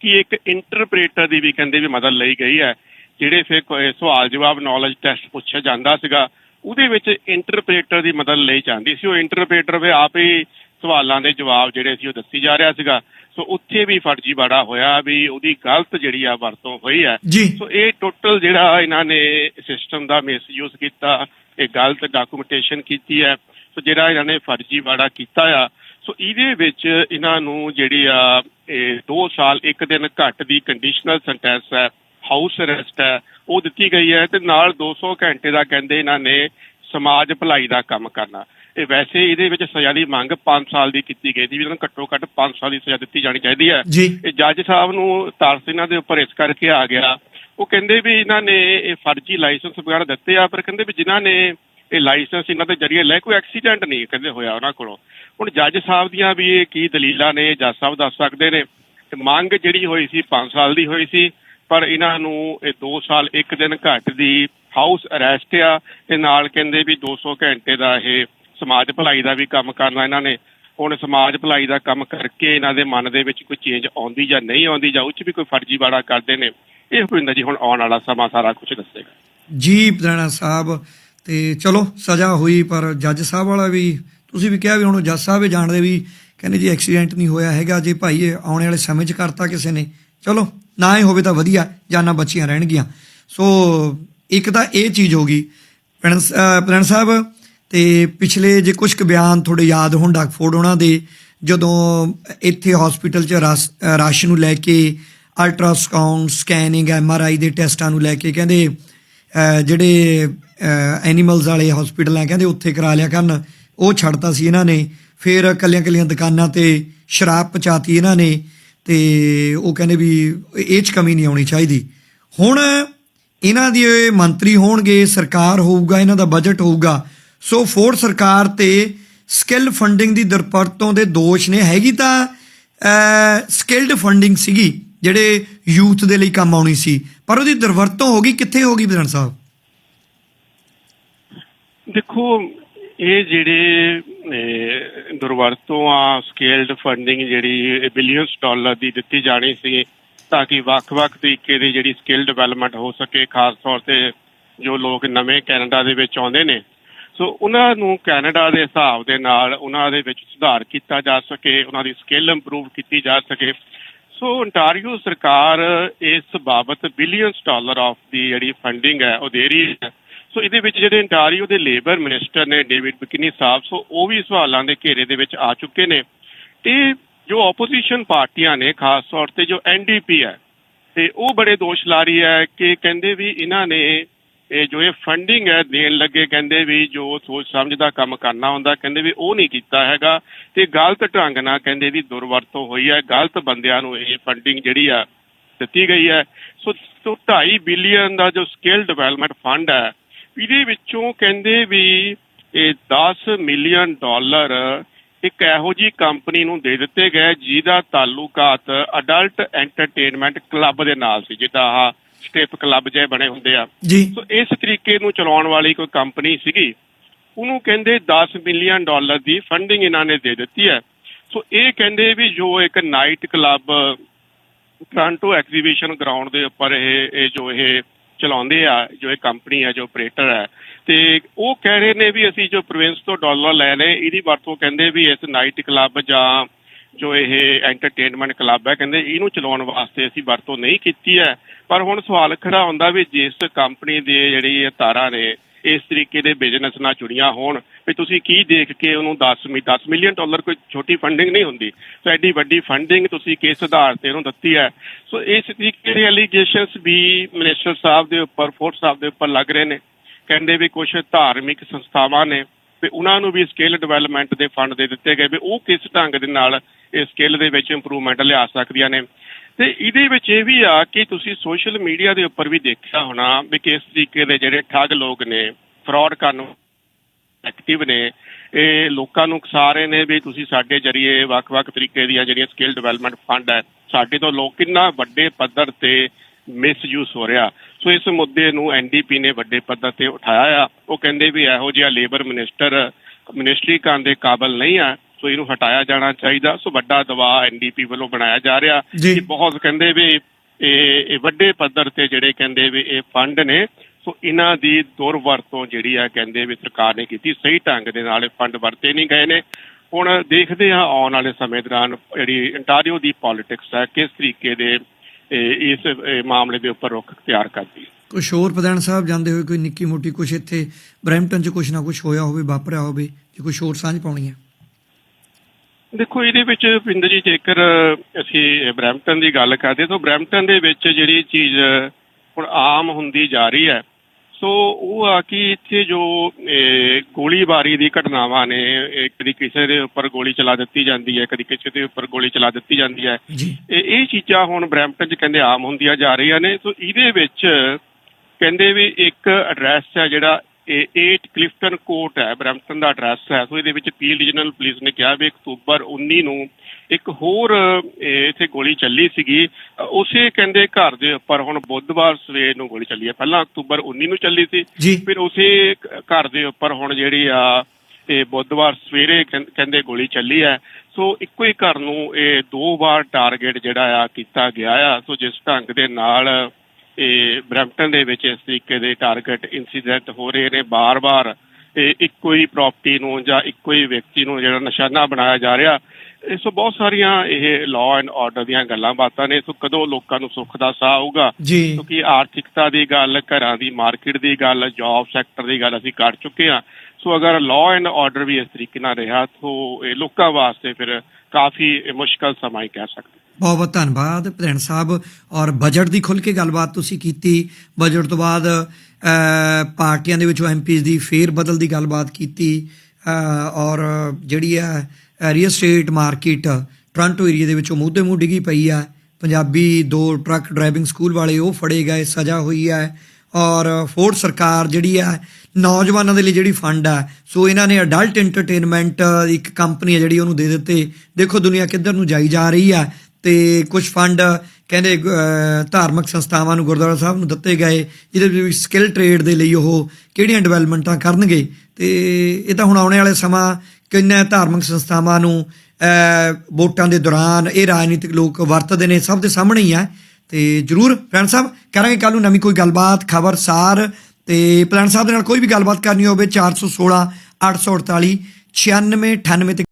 ਕਿ ਇੱਕ ਇੰਟਰਪ੍ਰੀਟਰ ਦੀ ਵੀ ਕਹਿੰਦੇ ਵੀ ਮਦਦ ਲਈ ਗਈ ਹੈ, ਜਿਹੜੇ ਫਿਰ ਸਵਾਲ ਜਵਾਬ ਨੌਲੇਜ ਟੈਸਟ ਪੁੱਛਿਆ ਜਾਂਦਾ ਸੀਗਾ, ਉਹਦੇ ਵਿੱਚ ਇੰਟਰਪ੍ਰੀਟਰ ਦੀ ਮਦਦ ਲਈ ਜਾਂਦੀ ਸੀ। ਉਹ ਇੰਟਰਪ੍ਰੀਟਰ ਵੀ ਆਪ ਹੀ ਸਵਾਲਾਂ ਦੇ ਜਵਾਬ ਜਿਹੜੇ ਸੀ ਉਹ ਦੱਸੀ ਜਾ ਰਿਹਾ ਸੀਗਾ। ਸੋ ਉੱਥੇ ਵੀ ਫਰਜ਼ੀਵਾੜਾ ਹੋਇਆ ਵੀ ਉਹਦੀ ਗਲਤ ਜਿਹੜੀ ਆ ਵਰਤੋਂ ਹੋਈ ਹੈ ਸੋ ਇਹ ਟੋਟਲ ਜਿਹੜਾ ਇਹਨਾਂ ਨੇ ਸਿਸਟਮ ਦਾ ਮਿਸਯੂਜ਼ ਕੀਤਾ ਇਹ ਗਲਤ ਡਾਕੂਮੈਂਟੇਸ਼ਨ ਕੀਤੀ ਹੈ ਸੋ ਜਿਹੜਾ ਇਹਨਾਂ ਨੇ ਫਰਜ਼ੀਵਾੜਾ ਕੀਤਾ ਆ। ਸੋ ਇਹਦੇ ਵਿੱਚ ਇਹਨਾਂ ਨੂੰ ਜਿਹੜੀ ਆ ਇਹ 2 ਸਾਲ 1 ਦਿਨ ਘੱਟ ਦੀ ਕੰਡੀਸ਼ਨਲ ਸੈਂਟੈਂਸ ਹੈ ਹਾਊਸ ਅਰੈਸਟ ਹੈ ਉਹ ਦਿੱਤੀ ਗਈ ਹੈ ਤੇ ਨਾਲ 200 ਘੰਟੇ ਦਾ ਕਹਿੰਦੇ ਇਹਨਾਂ ਨੇ ਸਮਾਜ ਭਲਾਈ ਦਾ ਕੰਮ ਕਰਨਾ। ਇਹ ਵੈਸੇ ਇਹਦੇ ਵਿੱਚ ਸਜ਼ਾ ਦੀ ਮੰਗ 5 ਸਾਲ ਦੀ ਕੀਤੀ ਗਈ ਸੀ ਵੀ ਇਹਨਾਂ ਨੂੰ ਘੱਟੋ ਘੱਟ 5 ਸਾਲ ਦੀ ਸਜ਼ਾ ਦਿੱਤੀ ਜਾਣੀ ਚਾਹੀਦੀ ਹੈ। ਇਹ ਜੱਜ ਸਾਹਿਬ ਨੂੰ ਤਰਸ ਇਹਨਾਂ ਦੇ ਉੱਪਰ ਇਸ ਕਰਕੇ ਆ ਗਿਆ। ਉਹ ਕਹਿੰਦੇ ਵੀ ਇਹਨਾਂ ਨੇ ਇਹ ਫਰਜ਼ੀ ਲਾਇਸੈਂਸ ਵਗੈਰਾ ਦਿੱਤੇ ਆ ਪਰ ਕਹਿੰਦੇ ਵੀ ਜਿਨ੍ਹਾਂ ਨੇ ਇਹ ਲਾਇਸੈਂਸ ਇਹਨਾਂ ਦੇ ਜਰੀਏ ਲੈ ਕੋਈ ਐਕਸੀਡੈਂਟ ਨਹੀਂ ਕਹਿੰਦੇ ਹੋਇਆ ਉਹਨਾਂ ਕੋਲੋਂ। ਹੁਣ ਜੱਜ ਸਾਹਿਬ ਦੀਆਂ ਵੀ ਇਹ ਕੀ ਦਲੀਲਾਂ ਨੇ ਜੱਜ ਸਾਹਿਬ ਦੱਸ ਸਕਦੇ ਨੇ। ਤੇ ਮੰਗ ਜਿਹੜੀ ਹੋਈ ਸੀ 5 ਸਾਲ ਦੀ ਹੋਈ ਸੀ ਪਰ ਇਹਨਾਂ ਨੂੰ ਇਹ 2 ਸਾਲ 1 ਦਿਨ ਘੱਟ ਦੀ ਹਾਊਸ ਅਰੈਸਟ ਆ। ਤੇ ਨਾਲ ਕਹਿੰਦੇ ਵੀ 200 ਘੰਟੇ ਦਾ ਇਹ ਸਮਾਜ ਭਲਾਈ ਦਾ ਵੀ ਕੰਮ ਕਰਨਾ ਇਹਨਾਂ ਨੇ। ਹੁਣ ਸਮਾਜ ਭਲਾਈ ਦਾ ਕੰਮ ਕਰਕੇ ਇਹਨਾਂ ਦੇ ਮਨ ਦੇ ਵਿੱਚ ਕੋਈ ਚੇਂਜ ਆਉਂਦੀ ਜਾਂ ਨਹੀਂ ਆਉਂਦੀ ਜਾਂ ਉਹ ਵੀ ਕੋਈ ਫਰਜ਼ੀਵਾੜਾ ਕਰਦੇ ਨੇ, ਇਹ ਹੋਇੰਦਾ ਜੀ ਹੁਣ ਆਉਣ ਵਾਲਾ ਸਮਾਂ ਸਾਰਾ ਕੁਝ ਦੱਸੇਗਾ। ਜੀ ਪਧਾਣਾ ਸਾਹਿਬ, ਤੇ ਚਲੋ ਸਜ਼ਾ ਹੋਈ, ਪਰ ਜੱਜ ਸਾਹਿਬ ਵਾਲਾ ਵੀ, ਤੁਸੀਂ ਵੀ ਕਿਹਾ ਵੀ ਹੁਣ ਜੱਜ ਸਾਹਿਬ ਇਹ ਜਾਣਦੇ ਵੀ ਕਹਿੰਦੇ ਜੀ ਐਕਸੀਡੈਂਟ ਨਹੀਂ ਹੋਇਆ ਹੈਗਾ, ਜੇ ਭਾਈ ਇਹ ਆਉਣ ਵਾਲੇ ਸਮੇਂ 'ਚ ਕਰਤਾ ਕਿਸੇ ਨੇ, ਚਲੋ ਨਾ ਹੀ ਹੋਵੇ ਤਾਂ ਵਧੀਆ, ਜਾਨਾਂ ਬੱਚੀਆਂ ਰਹਿਣਗੀਆਂ। ਸੋ ਇੱਕ ਤਾਂ ਇਹ ਚੀਜ਼ ਹੋ ਗਈ ਪ੍ਰਿੰਸ ਸਾਹਿਬ ਤੇ ਪਿਛਲੇ ਜੇ ਕੁਝ ਕੁ ਬਿਆਨ ਤੁਹਾਡੇ ਯਾਦ ਹੋਣ ਡਾਕਫੋਰਡ ਉਹਨਾਂ ਦੇ, ਜਦੋਂ ਇੱਥੇ ਹਸਪੀਟਲ 'ਚ ਰਸ- ਅਹ ਨੂੰ ਲੈ ਕੇ ਅਲਟਰਾਸਾਊਂਡ ਸਕੈਨਿੰਗ ਐਮਆਰਆਈ ਦੇ ਟੈਸਟਾਂ ਨੂੰ ਲੈ ਕੇ ਕਹਿੰਦੇ ਜਿਹੜੇ ਐਨੀਮਲਸ ਵਾਲੇ ਹਸਪੀਟਲ ਆ, ਕਹਿੰਦੇ ਉੱਥੇ ਕਰਾ ਲਿਆ ਕਰਨ। ਉਹ ਛੱਡਤਾ ਸੀ ਇਹਨਾਂ ਨੇ। ਫਿਰ ਕੱਲੀਆਂ ਕੱਲੀਆਂ ਦੁਕਾਨਾਂ ਤੇ ਸ਼ਰਾਬ ਪਚਾਤੀ ਇਹਨਾਂ ਨੇ ਤੇ ਉਹ ਕਹਿੰਦੇ ਵੀ ਇਹ ਚ ਕਮੀ ਨਹੀਂ ਆਉਣੀ ਚਾਹੀਦੀ। ਹੁਣ ਇਹਨਾਂ ਦੀ ਮੰਤਰੀ ਹੋਣਗੇ, ਸਰਕਾਰ ਹੋਊਗਾ, ਇਹਨਾਂ ਦਾ ਬਜਟ ਹੋਊਗਾ। ਸੋ ਫੋਰ ਸਰਕਾਰ ਤੇ ਸਕਿੱਲ ਫੰਡਿੰਗ ਦੀ ਦੁਰਵਰਤੋਂ ਦੇ ਦੋਸ਼ ਨੇ। ਹੈਗੀ ਤਾਂ ਸਕਿਲਡ ਫੰਡਿੰਗ ਸੀਗੀ, ਜਿਹੜੇ ਯੂਥ ਦੇ ਲਈ ਕੰਮ ਆਉਣੀ ਸੀ। ਪਰ ਉਹਦੀ ਦੁਰਵਰਤੋਂ ਹੋ ਗਈ, ਕਿੱਥੇ ਹੋ ਗਈ ਵਿਧਾਨ ਸਾਹਿਬ? ਦੇਖੋ, ਇਹ ਜਿਹੜੇ ਦੁਰਵਰਤੋਂ ਆ ਸਕੇਲਡ ਫੰਡਿੰਗ ਜਿਹੜੀ ਬਿਲੀਅਨਸ ਡਾਲਰ ਦੀ ਦਿੱਤੀ ਜਾਣੀ ਸੀ, ਤਾਂ ਕਿ ਵੱਖ-ਵੱਖ ਤਰੀਕੇ ਦੀ ਜਿਹੜੀ ਸਕਿੱਲ ਡਿਵੈਲਪਮੈਂਟ ਹੋ ਸਕੇ, ਖਾਸ ਤੌਰ ਤੇ ਜੋ ਲੋਕ ਨਵੇਂ ਕੈਨੇਡਾ ਦੇ ਵਿੱਚ ਆਉਂਦੇ ਨੇ। ਸੋ ਉਹਨਾਂ ਨੂੰ ਕੈਨੇਡਾ ਦੇ ਹਿਸਾਬ ਦੇ ਨਾਲ ਉਹਨਾਂ ਦੇ ਵਿੱਚ ਸੁਧਾਰ ਕੀਤਾ ਜਾ ਸਕੇ, ਉਹਨਾਂ ਦੀ ਸਕਿੱਲ ਇੰਪਰੂਵ ਕੀਤੀ ਜਾ ਸਕੇ। ਸੋ ਅੰਟਾਰੀਓ ਸਰਕਾਰ ਇਸ ਬਾਬਤ ਬਿਲੀਅਨਸ ਡਾਲਰ ਆਫ ਦੀ ਜਿਹੜੀ ਫੰਡਿੰਗ ਹੈ, ਉਹ ਦੇ ਰਹੀ ਹੈ। ਸੋ ਇਹਦੇ ਵਿੱਚ ਜਿਹੜੇ ontario ਦੇ ਲੇਬਰ ਮਿਨਿਸਟਰ ਨੇ ਡੇਵਿਡ ਬਕਿਨੀ ਸਾਹਿਬ, ਸੋ ਉਹ ਵੀ ਸਵਾਲਾਂ ਦੇ ਘੇਰੇ ਦੇ ਵਿੱਚ ਆ ਚੁੱਕੇ ਨੇ। ਤੇ ਜੋ ਆਪੋਜੀਸ਼ਨ ਪਾਰਟੀਆਂ ਨੇ, ਖਾਸ ਤੌਰ ਤੇ ਜੋ ਐਨਡੀਪੀ ਹੈ, ਤੇ ਉਹ ਬੜੇ ਦੋਸ਼ ਲਾ ਰਹੀ ਹੈ ਕਿ ਕਹਿੰਦੇ ਵੀ ਇਹਨਾਂ ਨੇ ਇਹ ਜੋ ਇਹ ਫੰਡਿੰਗ ਹੈ ਦੇਣ ਲੱਗੇ ਕਹਿੰਦੇ ਵੀ ਜੋ ਸੋਚ ਸਮਝ ਦਾ ਕੰਮ ਕਰਨਾ ਹੁੰਦਾ, ਕਹਿੰਦੇ ਵੀ ਉਹ ਨਹੀਂ ਕੀਤਾ ਹੈਗਾ ਤੇ ਗਲਤ ਢੰਗ ਨਾਲ ਕਹਿੰਦੇ ਵੀ ਦੁਰਵਰਤੋਂ ਹੋਈ ਹੈ, ਗਲਤ ਬੰਦਿਆਂ ਨੂੰ ਇਹ ਫੰਡਿੰਗ ਜਿਹੜੀ ਆ ਦਿੱਤੀ ਗਈ ਹੈ। ਸੋ ਸੋ 2.5 ਬਿਲੀਅਨ ਦਾ ਜੋ ਸਕਿੱਲ ਡਿਵੈਲਪਮੈਂਟ ਫੰਡ ਹੈ, ਇਹਦੇ ਵਿੱਚੋਂ ਕਹਿੰਦੇ ਵੀ ਇਹ 10 ਮਿਲੀਅਨ ਡਾਲਰ ਇੱਕ ਇਹੋ ਜੀ ਕੰਪਨੀ ਨੂੰ ਦੇ ਦਿੱਤੇ ਗਏ ਜਿਹਦਾ ਤਾਲੁਕਾਤ ਅਡਲਟ ਐਂਟਰਟੇਨਮੈਂਟ ਕਲੱਬ ਦੇ ਨਾਲ ਸੀ, ਜਿਹਦਾ ਆਹ ਸਟ੍ਰਿਪ ਕਲੱਬ ਜੇ ਬਣੇ ਹੁੰਦੇ ਆ। ਜੀ। ਸੋ ਇਸ ਤਰੀਕੇ ਨੂੰ ਚਲਾਉਣ ਵਾਲੀ ਕੋਈ ਕੰਪਨੀ ਸੀਗੀ। ਉਹਨੂੰ ਕਹਿੰਦੇ 10 ਮਿਲੀਅਨ ਡਾਲਰ ਦੀ ਫੰਡਿੰਗ ਇਹਨਾਂ ਨੇ ਦੇ ਦਿੱਤੀ ਹੈ। ਸੋ ਇਹ ਕਹਿੰਦੇ ਵੀ ਜੋ ਇੱਕ night club Toronto exhibition ground ਦੇ ਉੱਪਰ ਇਹ ਇਹ ਜੋ ਇਹ ਚਲਾਉਂਦੇ ਆ ਜੋ ਇਹ ਕੰਪਨੀ ਹੈ ਜੋ ਆਪਰੇਟਰ ਹੈ ਤੇ ਉਹ ਕਹਿ ਰਹੇ ਨੇ ਵੀ ਅਸੀਂ ਜੋ ਪ੍ਰੋਵਿੰਸ ਤੋਂ ਡਾਲਰ ਲੈ ਲਏ ਇਹਦੀ ਵਰਤੋਂ ਕਹਿੰਦੇ ਵੀ ਇਸ ਨਾਈਟ ਕਲੱਬ ਜਾਂ ਜੋ ਇਹ ਐਂਟਰਟੇਨਮੈਂਟ ਕਲੱਬ ਹੈ, ਕਹਿੰਦੇ ਇਹਨੂੰ ਚਲਾਉਣ ਵਾਸਤੇ ਅਸੀਂ ਵਰਤੋਂ ਨਹੀਂ ਕੀਤੀ ਹੈ। ਪਰ ਹੁਣ ਸਵਾਲ ਖੜਾ ਹੁੰਦਾ ਵੀ ਜਿਸ ਕੰਪਨੀ ਦੇ ਜਿਹੜੀ ਇਹ ਤਾਰਾਂ ਨੇ, ਇਸ ਤਰੀਕੇ ਦੇ ਬਿਜ਼ਨਸ ਨਾਲ ਜੁੜੀਆਂ ਹੋਣ, ਵੀ ਤੁਸੀਂ ਕੀ ਦੇਖ ਕੇ ਉਹਨੂੰ 10 ਮਿ 10 ਮਿਲੀਅਨ ਡਾਲਰ ਕੋਈ ਛੋਟੀ ਫੰਡਿੰਗ ਨਹੀਂ ਹੁੰਦੀ। ਸੋ ਐਡੀ ਵੱਡੀ ਫੰਡਿੰਗ ਤੁਸੀਂ ਕਿਸ ਆਧਾਰ ਤੇ ਉਹਨੂੰ ਦਿੱਤੀ ਹੈ। ਸੋ ਇਸ ਤਰੀਕੇ ਦੇ ਐਲੀਗੇਸ਼ਨਸ ਵੀ ਮਿਨਿਸਟਰ ਸਾਹਿਬ ਦੇ ਉੱਪਰ ਫੋਰਟ ਸਾਹਿਬ ਦੇ ਉੱਪਰ ਲੱਗ ਰਹੇ ਨੇ। ਕਹਿੰਦੇ ਵੀ ਕੁਝ ਧਾਰਮਿਕ ਸੰਸਥਾਵਾਂ ਨੇ, ਵੀ ਉਹਨਾਂ ਨੂੰ ਵੀ ਸਕਿੱਲ ਡਿਵੈਲਪਮੈਂਟ ਦੇ ਫੰਡ ਦੇ ਦਿੱਤੇ ਗਏ, ਵੀ ਉਹ ਕਿਸ ਢੰਗ ਦੇ ਨਾਲ ਇਹ ਸਕਿੱਲ ਦੇ ਵਿੱਚ ਇੰਪਰੂਵਮੈਂਟ ਲਿਆ ਸਕਦੀਆਂ ਨੇ। ਤੇ ਇਹਦੇ ਵਿੱਚ ਇਹ ਵੀ ਆ ਕਿ ਤੁਸੀਂ ਸੋਸ਼ਲ ਮੀਡੀਆ ਦੇ ਉੱਪਰ ਵੀ ਦੇਖਿਆ ਹੋਣਾ ਵੀ ਕਿਸ ਤਰੀਕੇ ਦੇ ਜਿਹੜੇ ਠੱਗ ਲੋਕ ਨੇ ਫਰਾਡ ਕਰਨ ਐਕਟਿਵ ਨੇ, ਇਹ ਲੋਕਾਂ ਨੂੰ ਉਕਸਾ ਰਹੇ ਨੇ ਵੀ ਤੁਸੀਂ ਸਾਡੇ ਜਰੀਏ ਵੱਖ-ਵੱਖ ਤਰੀਕੇ ਦੀਆਂ ਜਿਹੜੀਆਂ ਸਕਿੱਲ ਡਿਵੈਲਪਮੈਂਟ ਫੰਡ ਹੈ, ਸਾਡੇ ਤੋਂ ਲੋਕ ਕਿੰਨਾ ਵੱਡੇ ਪੱਧਰ ਤੇ ਮਿਸਯੂਜ਼ ਹੋ ਰਿਹਾ। ਸੋ ਇਸ ਮੁੱਦੇ ਨੂੰ ਐਨਡੀਪੀ ਨੇ ਵੱਡੇ ਪੱਧਰ ਤੇ ਉਠਾਇਆ ਆ। ਉਹ ਕਹਿੰਦੇ ਵੀ ਇਹੋ ਜਿਹਾ ਲੇਬਰ ਮਿਨਿਸਟਰ ਮਿਨਿਸਟਰੀ ਕਰਨ ਦੇ ਕਾਬਲ ਨਹੀਂ ਆ। ਸੋ ਇਹਨੂੰ ਹਟਾਇਆ ਜਾਣਾ ਚਾਹੀਦਾ। ਸੋ ਵੱਡਾ ਦਬਾਅ ਐਨਡੀਪੀ ਵੱਲੋਂ ਬਣਾਇਆ ਜਾ ਰਿਹਾ। ਕਿ ਬਹੁਤ ਕਹਿੰਦੇ ਵੀ ਇਹ ਇਹ ਵੱਡੇ ਪੱਧਰ ਤੇ ਜਿਹੜੇ ਕਹਿੰਦੇ ਵੀ ਇਹ ਫੰਡ ਨੇ ਸੋ ਇਹਨਾਂ ਦੀ ਦੁਰਵਰਤੋਂ ਜਿਹੜੀ ਆ ਕਹਿੰਦੇ ਵੀ ਸਰਕਾਰ ਨੇ ਕੀਤੀ ਸਹੀ ਢੰਗ ਦੇ ਨਾਲ ਇਹ ਫੰਡ ਵਰਤੇ ਨਹੀਂ ਗਏ ਨੇ। ਹੁਣ ਦੇਖਦੇ ਆ ਆਉਣ ਵਾਲੇ ਸਮੇਂ ਦੌਰਾਨ ਜਿਹੜੀ ਇੰਟਾਰੀਓ ਦੀ ਪੋਲਿਟਿਕਸ ਹੈ ਕਿਸ ਤਰੀਕੇ ਦੇ ਇਸ ਮਾਮਲੇ ਦੇ ਉੱਪਰ ਰੁਖ ਤਿਆਰ ਕਰਦੀ ਕੁਛ ਹੋਰ ਪ੍ਰਧਾਨ ਸਾਹਿਬ ਜਾਂਦੇ ਹੋਏ ਕੋਈ ਨਿੱਕੀ ਮੋਟੀ ਕੁਛ ਇੱਥੇ ਬਰੈਂਪਟਨ 'ਚ ਕੁਛ ਨਾ ਕੁਛ ਹੋਇਆ ਹੋਵੇ ਵਾਪਰਿਆ ਹੋਵੇ ਜੇ ਕੁਛ ਹੋਰ ਸਾਂਝ ਪਾਉਣੀ ਹੈ। ਦੇਖੋ ਇਹਦੇ ਵਿੱਚ ਪਿੰਦਰ ਜੀ ਜੇਕਰ ਅਸੀਂ ਬ੍ਰੈਂਪਟਨ ਦੀ ਗੱਲ ਕਰਦੇ ਤਾਂ ਬ੍ਰੈਂਪਟਨ ਦੇ ਵਿੱਚ ਜਿਹੜੀ ਚੀਜ਼ ਹੁਣ ਆਮ ਹੁੰਦੀ ਜਾ ਰਹੀ ਹੈ ਸੋ ਉਹ ਆ ਕਿ ਇੱਥੇ ਜੋ ਗੋਲੀਬਾਰੀ ਦੀ ਘਟਨਾਵਾਂ ਨੇ ਕਦੀ ਕਿਸੇ ਦੇ ਉੱਪਰ ਗੋਲੀ ਚਲਾ ਦਿੱਤੀ ਜਾਂਦੀ ਹੈ ਕਦੀ ਕਿਸੇ ਦੇ ਉੱਪਰ ਗੋਲੀ ਚਲਾ ਦਿੱਤੀ ਜਾਂਦੀ ਹੈ। ਇਹ ਇਹ ਚੀਜ਼ਾਂ ਹੁਣ ਬ੍ਰੈਂਪਟਨ 'ਚ ਕਹਿੰਦੇ ਆਮ ਹੁੰਦੀਆਂ ਜਾ ਰਹੀਆਂ ਨੇ ਸੋ ਇਹਦੇ ਵਿੱਚ ਕਹਿੰਦੇ ਵੀ ਇੱਕ ਐਡਰੈਸ ਹੈ ਜਿਹੜਾ 8 ਕਲਿਫਟਨ ਕੋਰਟ ਹੈ ਬ੍ਰੈਂਪਟਨ ਦਾ ਐਡਰੈਸ ਹੈ। ਸੋ ਇਹਦੇ ਵਿੱਚ ਪੀ ਰੀਜਨਲ ਪੁਲਿਸ ਨੇ ਕਿਹਾ ਵੀ ਅਕਤੂਬਰ 19 ਨੂੰ ਇੱਕ ਹੋਰ ਇੱਥੇ ਗੋਲੀ ਚੱਲੀ ਸੀਗੀ। ਉਸੇ ਕਹਿੰਦੇ ਘਰ ਦੇ ਉੱਪਰ ਹੁਣ ਬੁੱਧਵਾਰ ਸਵੇਰ ਨੂੰ ਗੋਲੀ ਚੱਲੀ ਹੈ। ਪਹਿਲਾਂ ਅਕਤੂਬਰ 19 ਨੂੰ ਚੱਲੀ ਸੀ। ਫਿਰ ਉਸੇ ਘਰ ਦੇ ਉੱਪਰ ਹੁਣ ਜਿਹੜੀ ਆ ਇਹ ਬੁੱਧਵਾਰ ਸਵੇਰੇ ਕਹਿੰ- ਕਹਿੰਦੇ ਗੋਲੀ ਚੱਲੀ ਹੈ। ਸੋ ਇੱਕੋ ਹੀ ਘਰ ਨੂੰ ਇਹ ਦੋ ਵਾਰ ਟਾਰਗੇਟ ਜਿਹੜਾ ਆ ਕੀਤਾ ਗਿਆ ਆ। ਸੋ ਜਿਸ ਢੰਗ ਦੇ ਨਾਲ ਇਹ ਬ੍ਰੈਂਪਟਨ ਦੇ ਵਿੱਚ ਇਸ ਤਰੀਕੇ ਦੇ ਟਾਰਗੇਟ ਇਨਸੀਡੈਂਟ ਹੋ ਰਹੇ ਨੇ ਬਾਰ-ਬਾਰ। ਇਹ ਇੱਕੋ ਹੀ ਪ੍ਰਾਪਰਟੀ ਨੂੰ ਜਾਂ ਇੱਕੋ ਹੀ ਵਿਅਕਤੀ ਨੂੰ ਜਿਹੜਾ ਨਿਸ਼ਾਨਾ ਬਣਾਇਆ ਜਾ ਰਿਹਾ ਇਹ ਸੋ ਬਹੁਤ ਸਾਰੀਆਂ ਇਹ ਲਾਅ ਐਂਡ ਆਰਡਰ ਦੀਆਂ ਗੱਲਾਂ ਬਾਤਾਂ ਨੇ। ਸੋ ਕਦੋਂ ਲੋਕਾਂ ਨੂੰ ਸੁੱਖ ਦਾ ਸਾਹ ਆਊਗਾ? ਕਿਉਂਕਿ ਆਰਥਿਕਤਾ ਦੀ ਗੱਲ ਘਰਾਂ ਦੀ ਮਾਰਕੀਟ ਦੀ ਗੱਲ ਜੌਬ ਸੈਕਟਰ ਦੀ ਗੱਲ ਅਸੀਂ ਕਰ ਚੁੱਕੇ ਹਾਂ। ਸੋ ਅਗਰ ਲਾਅ ਐਂਡ ਆਰਡਰ ਵੀ ਇਸ ਤਰੀਕੇ ਨਾਲ ਰਿਹਾ ਤਾਂ ਇਹ ਲੋਕਾਂ ਵਾਸਤੇ ਫਿਰ ਕਾਫੀ ਮੁਸ਼ਕਲ ਸਮਾਂ ਹੀ ਕਹਿ ਸਕਦੇ ਬਹੁਤ ਬਹੁਤ ਧੰਨਵਾਦ ਪ੍ਰਧਾਨ ਸਾਹਿਬ। ਔਰ ਬਜਟ ਦੀ ਖੁੱਲ ਕੇ ਗੱਲਬਾਤ ਤੁਸੀਂ ਕੀਤੀ। ਬਜਟ ਤੋਂ ਬਾਅਦ ਪਾਰਟੀਆਂ ਦੇ ਵਿੱਚੋਂ ਐਮਪੀਜ਼ ਦੀ ਫੇਰ ਬਦਲ ਦੀ ਗੱਲਬਾਤ ਕੀਤੀ। ਔਰ ਜਿਹੜੀ ਹੈ real estate market Toronto area ਦੇ ਵਿੱਚੋਂ ਮੂਧੇ ਮੂੰਹ ਡਿੱਗੀ ਪਈ ਆ। ਪੰਜਾਬੀ ਦੋ ਟਰੱਕ ਡਰਾਈਵਿੰਗ ਸਕੂਲ ਵਾਲੇ ਉਹ ਫੜੇ ਗਏ, ਸਜ਼ਾ ਹੋਈ ਹੈ। ਔਰ ਫੋਰਡ ਸਰਕਾਰ ਜਿਹੜੀ ਹੈ ਨੌਜਵਾਨਾਂ ਦੇ ਲਈ ਜਿਹੜੀ ਫੰਡ ਹੈ ਸੋ ਇਹਨਾਂ ਨੇ ਅਡਲਟ ਐਂਟਰਟੇਨਮੈਂਟ ਇੱਕ ਕੰਪਨੀ ਹੈ ਜਿਹੜੀ ਉਹਨੂੰ ਦੇ ਦਿੱਤੇ। ਦੇਖੋ ਦੁਨੀਆ ਕਿੱਧਰ ਨੂੰ ਜਾਈ ਜਾ ਰਹੀ ਹੈ ਤੇ ਕੁਝ ਫੰਡ ਕਹਿੰਦੇ ਧਾਰਮਿਕ ਸੰਸਥਾਵਾਂ ਨੂੰ ਗੁਰਦੁਆਰਾ ਸਾਹਿਬ ਨੂੰ ਦਿੱਤੇ ਗਏ। ਜਿਹਦੇ ਵਿੱਚ ਸਕਿੱਲ ਟ੍ਰੇਡ ਦੇ ਲਈ ਉਹ ਕਿਹੜੀਆਂ ਡਿਵੈਲਪਮੈਂਟਾਂ ਕਰਨਗੇ? ਤੇ ਇਹ ਤਾਂ ਹੁਣ ਆਉਣੇ ਵਾਲੇ ਸਮਾਂ, ਕਿੰਨਾ ਧਾਰਮਿਕ ਸੰਸਥਾਵਾਂ ਨੂੰ ਵੋਟਾਂ ਦੇ ਦੌਰਾਨ ਇਹ ਰਾਜਨੀਤਿਕ ਲੋਕ ਵਰਤਦੇ ਨੇ, ਸਭ ਦੇ ਸਾਹਮਣੇ ਹੀ ਹੈ ਤੇ ਜਰੂਰ ਫਰੈਂਡ ਸਾਹਿਬ, ਕਰਾਂਗੇ ਕੱਲ ਨੂੰ ਨਵੀਂ ਕੋਈ ਗੱਲਬਾਤ ਖਬਰਸਾਰ ਤੇ ਪਲਾਨ ਸਾਹਿਬ ਦੇ ਨਾਲ ਕੋਈ ਵੀ ਗੱਲਬਾਤ ਕਰਨੀ ਹੋਵੇ 416 848 96 98 ਤੇ